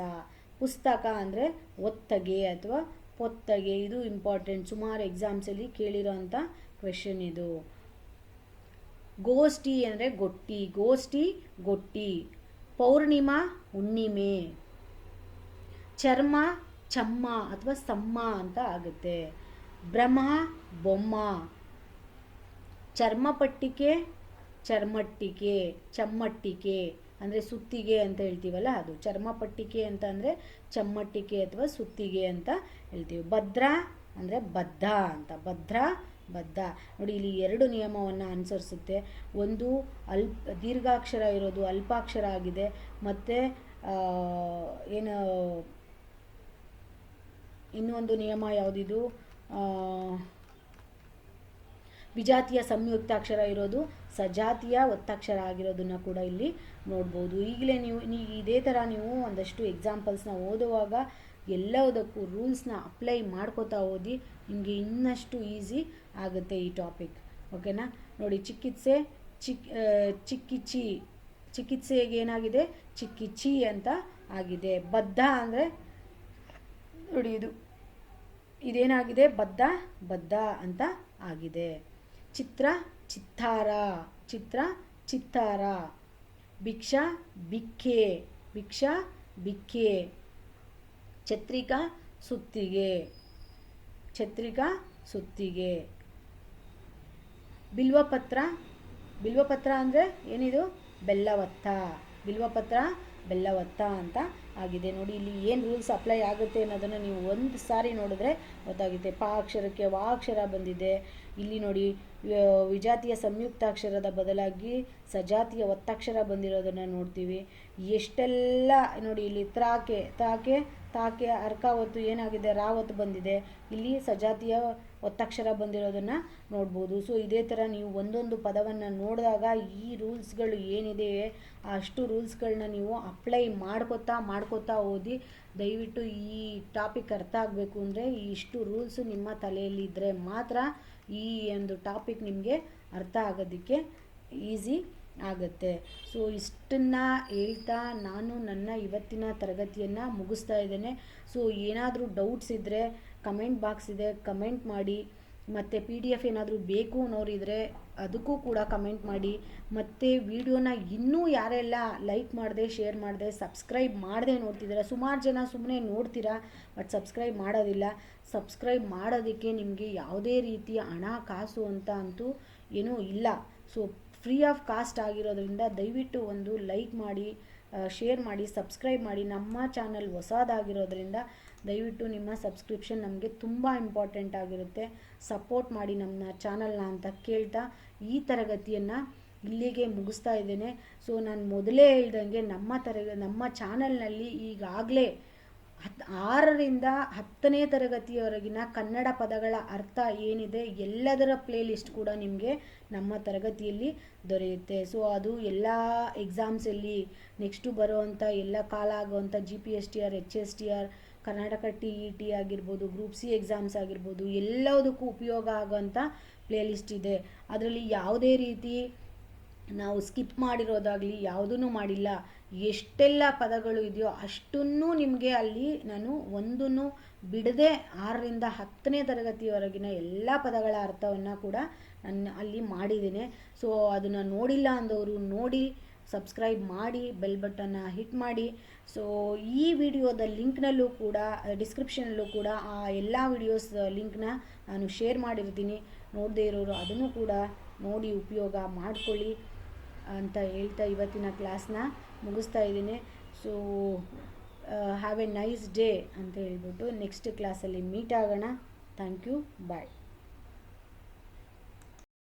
ಪುಸ್ತಕ ಅಂದರೆ ಒತ್ತಗೆ ಅಥವಾ ಪೊತ್ತಗೆ. ಇದು ಇಂಪಾರ್ಟೆಂಟ್ ಸುಮಾರು ಎಕ್ಸಾಮ್ಸಲ್ಲಿ ಕೇಳಿರೋಂಥ ಕ್ವೆಶನ್ ಇದು. ಗೋಷ್ಠಿ ಅಂದರೆ ಗೊಟ್ಟಿ. ಗೋಷ್ಠಿ, ಗೊಟ್ಟಿ. ಪೌರ್ಣಿಮಾ, ಹುಣ್ಣಿಮೆ. ಚರ್ಮ, ಚಮ್ಮ ಅಥವಾ ಸಮ್ಮ ಅಂತ ಆಗುತ್ತೆ. ಬ್ರಹ್ಮ ಬೊಮ್ಮ. ಚರ್ಮಪಟ್ಟಿಕೆ ಚರ್ಮಟ್ಟಿಕೆ, ಚಮ್ಮಟ್ಟಿಕೆ. ಅಂದರೆ ಸುತ್ತಿಗೆ ಅಂತ ಹೇಳ್ತೀವಲ್ಲ ಅದು. ಚರ್ಮಪಟ್ಟಿಕೆ ಅಂತ ಅಂದರೆ ಚಮ್ಮಟ್ಟಿಕೆ ಅಥವಾ ಸುತ್ತಿಗೆ ಅಂತ ಹೇಳ್ತೀವಿ. ಭದ್ರ ಅಂದರೆ ಬದ್ಧ ಅಂತ. ಭದ್ರ, ಬದ್ಧ. ನೋಡಿ, ಇಲ್ಲಿ ಎರಡು ನಿಯಮವನ್ನು ಅನುಸರಿಸುತ್ತೆ. ಒಂದು ಅಲ್ಪ, ದೀರ್ಘಾಕ್ಷರ ಇರೋದು ಅಲ್ಪಾಕ್ಷರ ಆಗಿದೆ. ಮತ್ತು ಏನು, ಇನ್ನೊಂದು ನಿಯಮ ಯಾವುದಿದು? ವಿಜಾತಿಯ ಸಂಯುಕ್ತಾಕ್ಷರ ಇರೋದು, ಸಜಾತಿಯ ಒತ್ತಾಕ್ಷರ ಆಗಿರೋದನ್ನು ಕೂಡ ಇಲ್ಲಿ ನೋಡ್ಬೋದು. ಈಗಲೇ ನೀವು ಇದೇ ಥರ ನೀವು ಒಂದಷ್ಟು ಎಕ್ಸಾಂಪಲ್ಸ್ನ ಓದುವಾಗ ಎಲ್ಲದಕ್ಕೂ ರೂಲ್ಸ್ನ ಅಪ್ಲೈ ಮಾಡ್ಕೋತಾ ಓದಿ, ನಿಮಗೆ ಇನ್ನಷ್ಟು ಈಸಿ ಆಗುತ್ತೆ ಈ ಟಾಪಿಕ್ ಓಕೆನಾ ನೋಡಿ, ಚಿಕಿತ್ಸೆ, ಚಿಕ್ ಚಿಕ್ಕಿಚಿ ಚಿಕಿತ್ಸೆಗೆ ಏನಾಗಿದೆ? ಚಿಕ್ಕಿಚಿ ಅಂತ ಆಗಿದೆ. ಬದ್ಧ ಅಂದರೆ, ನೋಡಿ ಇದು. ಇದೇನಾಗಿದೆ? ಬದ್ಧ ಬದ್ಧ ಅಂತ ಆಗಿದೆ. ಚಿತ್ರ, ಚಿತ್ತಾರ. ಚಿತ್ರ, ಚಿತ್ತಾರ. ಭಿಕ್ಷಾ ಭಿಕ್ಕೆ ಭಿಕ್ಷಾ ಭಿಕ್ಕೆ ಛತ್ರಿಕಾ ಸುತ್ತಿಗೆ. ಛತ್ರಿಕಾ ಸುತ್ತಿಗೆ. ಬಿಲ್ವಪತ್ರ ಬಿಲ್ವಪತ್ರ ಅಂದರೆ ಏನಿದು? ಬೆಲ್ಲವತ್ತ. ಬಿಲ್ವಪತ್ರ ಬೆಲ್ಲವತ್ತ ಅಂತ ಆಗಿದೆ. ನೋಡಿ, ಇಲ್ಲಿ ಏನು ರೂಲ್ಸ್ ಅಪ್ಲೈ ಆಗುತ್ತೆ ಅನ್ನೋದನ್ನು ನೀವು ಒಂದು ಸಾರಿ ನೋಡಿದ್ರೆ ಗೊತ್ತಾಗುತ್ತೆ. ಪ ಅಕ್ಷರಕ್ಕೆ ವಾ ಅಕ್ಷರ ಬಂದಿದೆ. ಇಲ್ಲಿ ನೋಡಿ ವಿಜಾತಿಯ ಸಂಯುಕ್ತಾಕ್ಷರದ ಬದಲಾಗಿ ಸಜಾತಿಯ ಒತ್ತಾಕ್ಷರ ಬಂದಿರೋದನ್ನು ನೋಡ್ತೀವಿ. ಎಷ್ಟೆಲ್ಲ, ನೋಡಿ, ಇಲ್ಲಿ ತ್ರಾಕೆ, ತಾಕೆ ತಾಕೆ ಅರ್ಕಾವತ್ತು ಏನಾಗಿದೆ ರಾವತ್ತು ಬಂದಿದೆ. ಇಲ್ಲಿ ಸಜಾತಿಯ ಒತ್ತಕ್ಷರ ಬಂದಿರೋದನ್ನು ನೋಡ್ಬೋದು. ಸೊ ಇದೇ ಥರ ನೀವು ಒಂದೊಂದು ಪದವನ್ನು ನೋಡಿದಾಗ ಈ ರೂಲ್ಸ್ಗಳು ಏನಿದೆ ಅಷ್ಟು ರೂಲ್ಸ್ಗಳನ್ನ ನೀವು ಅಪ್ಲೈ ಮಾಡ್ಕೋತಾ ಮಾಡ್ಕೋತಾ ಓದಿ ದಯವಿಟ್ಟು ಈ ಟಾಪಿಕ್ ಅರ್ಥ ಆಗಬೇಕು ಅಂದರೆ ಇಷ್ಟು ರೂಲ್ಸು ನಿಮ್ಮ ತಲೆಯಲ್ಲಿ ಇದ್ದರೆ ಮಾತ್ರ ಈ ಒಂದು ಟಾಪಿಕ್ ನಿಮಗೆ ಅರ್ಥ ಆಗೋದಕ್ಕೆ ಈಸಿ. ಆಗುತ್ತೆ. ಸೊ ಇಷ್ಟನ್ನು ಹೇಳ್ತಾ ನಾನು ನನ್ನ ಇವತ್ತಿನ ತರಗತಿಯನ್ನು ಮುಗಿಸ್ತಾ ಇದ್ದೇನೆ. ಸೊ ಏನಾದರೂ ಡೌಟ್ಸ್ ಇದ್ದರೆ ಕಮೆಂಟ್ ಬಾಕ್ಸ್ ಇದೆ ಕಮೆಂಟ್ ಮಾಡಿ. ಮತ್ತು ಪಿ ಡಿ ಎಫ್ ಏನಾದರೂ ಬೇಕು ಅನ್ನೋರಿದ್ರೆ ಅದಕ್ಕೂ ಕೂಡ ಕಮೆಂಟ್ ಮಾಡಿ. ಮತ್ತು ವಿಡಿಯೋನ ಇನ್ನೂ ಯಾರೆಲ್ಲ ಲೈಕ್ ಮಾಡಿದೆ ಶೇರ್ ಮಾಡಿದೆ ಸಬ್ಸ್ಕ್ರೈಬ್ ಮಾಡದೆ ನೋಡ್ತಿದ್ದೀರಾ, ಸುಮಾರು ಜನ ಸುಮ್ಮನೆ ನೋಡ್ತೀರಾ ಬಟ್ ಸಬ್ಸ್ಕ್ರೈಬ್ ಮಾಡೋದಿಲ್ಲ. ಸಬ್ಸ್ಕ್ರೈಬ್ ಮಾಡೋದಕ್ಕೆ ನಿಮಗೆ ಯಾವುದೇ ರೀತಿಯ ಹಣ, ಕಾಸು ಅಂತ ಅಂತೂ ಏನೂ ಇಲ್ಲ. ಸೊ ಫ್ರೀ ಆಫ್ ಕಾಸ್ಟ್ ಆಗಿರೋದ್ರಿಂದ ದಯವಿಟ್ಟು ಒಂದು ಲೈಕ್ ಮಾಡಿ ಶೇರ್ ಮಾಡಿ, ಸಬ್ಸ್ಕ್ರೈಬ್ ಮಾಡಿ. ನಮ್ಮ ಚಾನಲ್ ಹೊಸದಾಗಿರೋದ್ರಿಂದ ದಯವಿಟ್ಟು ನಿಮ್ಮ ಸಬ್ಸ್ಕ್ರಿಪ್ಷನ್ ನಮಗೆ ತುಂಬ ಇಂಪಾರ್ಟೆಂಟ್ ಆಗಿರುತ್ತೆ. ಸಪೋರ್ಟ್ ಮಾಡಿ ನಮ್ಮ ಚಾನಲ್ನ ಅಂತ ಕೇಳ್ತಾ ಈ ತರಗತಿಯನ್ನು ಇಲ್ಲಿಗೆ ಮುಗಿಸ್ತಾ ಇದ್ದೇನೆ. ಸೊ, ನಾನು ಮೊದಲೇ ಹೇಳ್ದಂಗೆ ನಮ್ಮ ತರಗ, ನಮ್ಮ ಚಾನಲ್ನಲ್ಲಿ ಈಗಾಗಲೇ ಹತ್, ಆರರಿಂದ ಹತ್ತನೇ ತರಗತಿಯವರೆಗಿನ ಕನ್ನಡ ಪದಗಳ ಅರ್ಥ ಏನಿದೆ ಎಲ್ಲದರ ಪ್ಲೇಲಿಸ್ಟ್ ಕೂಡ ನಿಮಗೆ ನಮ್ಮ ತರಗತಿಯಲ್ಲಿ ದೊರೆಯುತ್ತೆ. ಸೊ ಅದು ಎಲ್ಲ ಎಕ್ಸಾಮ್ಸಲ್ಲಿ ನೆಕ್ಸ್ಟು ಬರುವಂಥ ಎಲ್ಲ ಕಾಲ ಆಗುವಂಥ G P S T R H S T R Karnataka T E T ಆಗಿರ್ಬೋದು ಗ್ರೂಪ್ ಸಿ ಎಕ್ಸಾಮ್ಸ್ ಆಗಿರ್ಬೋದು, ಎಲ್ಲದಕ್ಕೂ ಉಪಯೋಗ ಆಗೋಂಥ ಪ್ಲೇಲಿಸ್ಟ್ ಇದೆ. ಅದರಲ್ಲಿ ಯಾವುದೇ ರೀತಿ ನಾವು ಸ್ಕಿಪ್ ಮಾಡಿರೋದಾಗಲಿ ಯಾವುದೂ ಮಾಡಿಲ್ಲ, ಎಷ್ಟೆಲ್ಲ ಪದಗಳು ಇದೆಯೋ ಅಷ್ಟನ್ನು ನಿಮಗೆ ಅಲ್ಲಿ ನಾನು ಒಂದನ್ನು ಬಿಡದೆ ಆರರಿಂದ ಹತ್ತನೇ ತರಗತಿಯವರೆಗಿನ ಎಲ್ಲ ಪದಗಳ ಅರ್ಥವನ್ನು ಕೂಡ ನಾನು ಅಲ್ಲಿ ಮಾಡಿದ್ದೀನಿ. ಸೊ ಅದನ್ನು ನೋಡಿಲ್ಲ ಅಂದವರು ನೋಡಿ ಸಬ್ಸ್ಕ್ರೈಬ್ ಮಾಡಿ ಬೆಲ್ ಬಟನ್ನ ಹಿಟ್ ಮಾಡಿ. ಸೊ ಈ ವಿಡಿಯೋದ ಲಿಂಕ್ನಲ್ಲೂ ಕೂಡ ಡಿಸ್ಕ್ರಿಪ್ಷನಲ್ಲೂ ಕೂಡ ಆ ಎಲ್ಲ ವಿಡಿಯೋಸ್ ಲಿಂಕ್ನ ನಾನು ಶೇರ್ ಮಾಡಿರ್ತೀನಿ. ನೋಡದೇ ಇರೋರು ಅದನ್ನು ಕೂಡ ನೋಡಿ ಉಪಯೋಗ ಮಾಡಿಕೊಳ್ಳಿ ಅಂತ ಹೇಳ್ತಾ ಇವತ್ತಿನ ಕ್ಲಾಸ್ನ ಮುಗಿಸ್ತಾ ಇದ್ದೀನಿ. So have a nice day ಅಂತ ಹೇಳ್ಬಿಟ್ಟು ನೆಕ್ಸ್ಟ್ ಕ್ಲಾಸಲ್ಲಿ ಮೀಟ್ ಆಗೋಣ. Thank you bye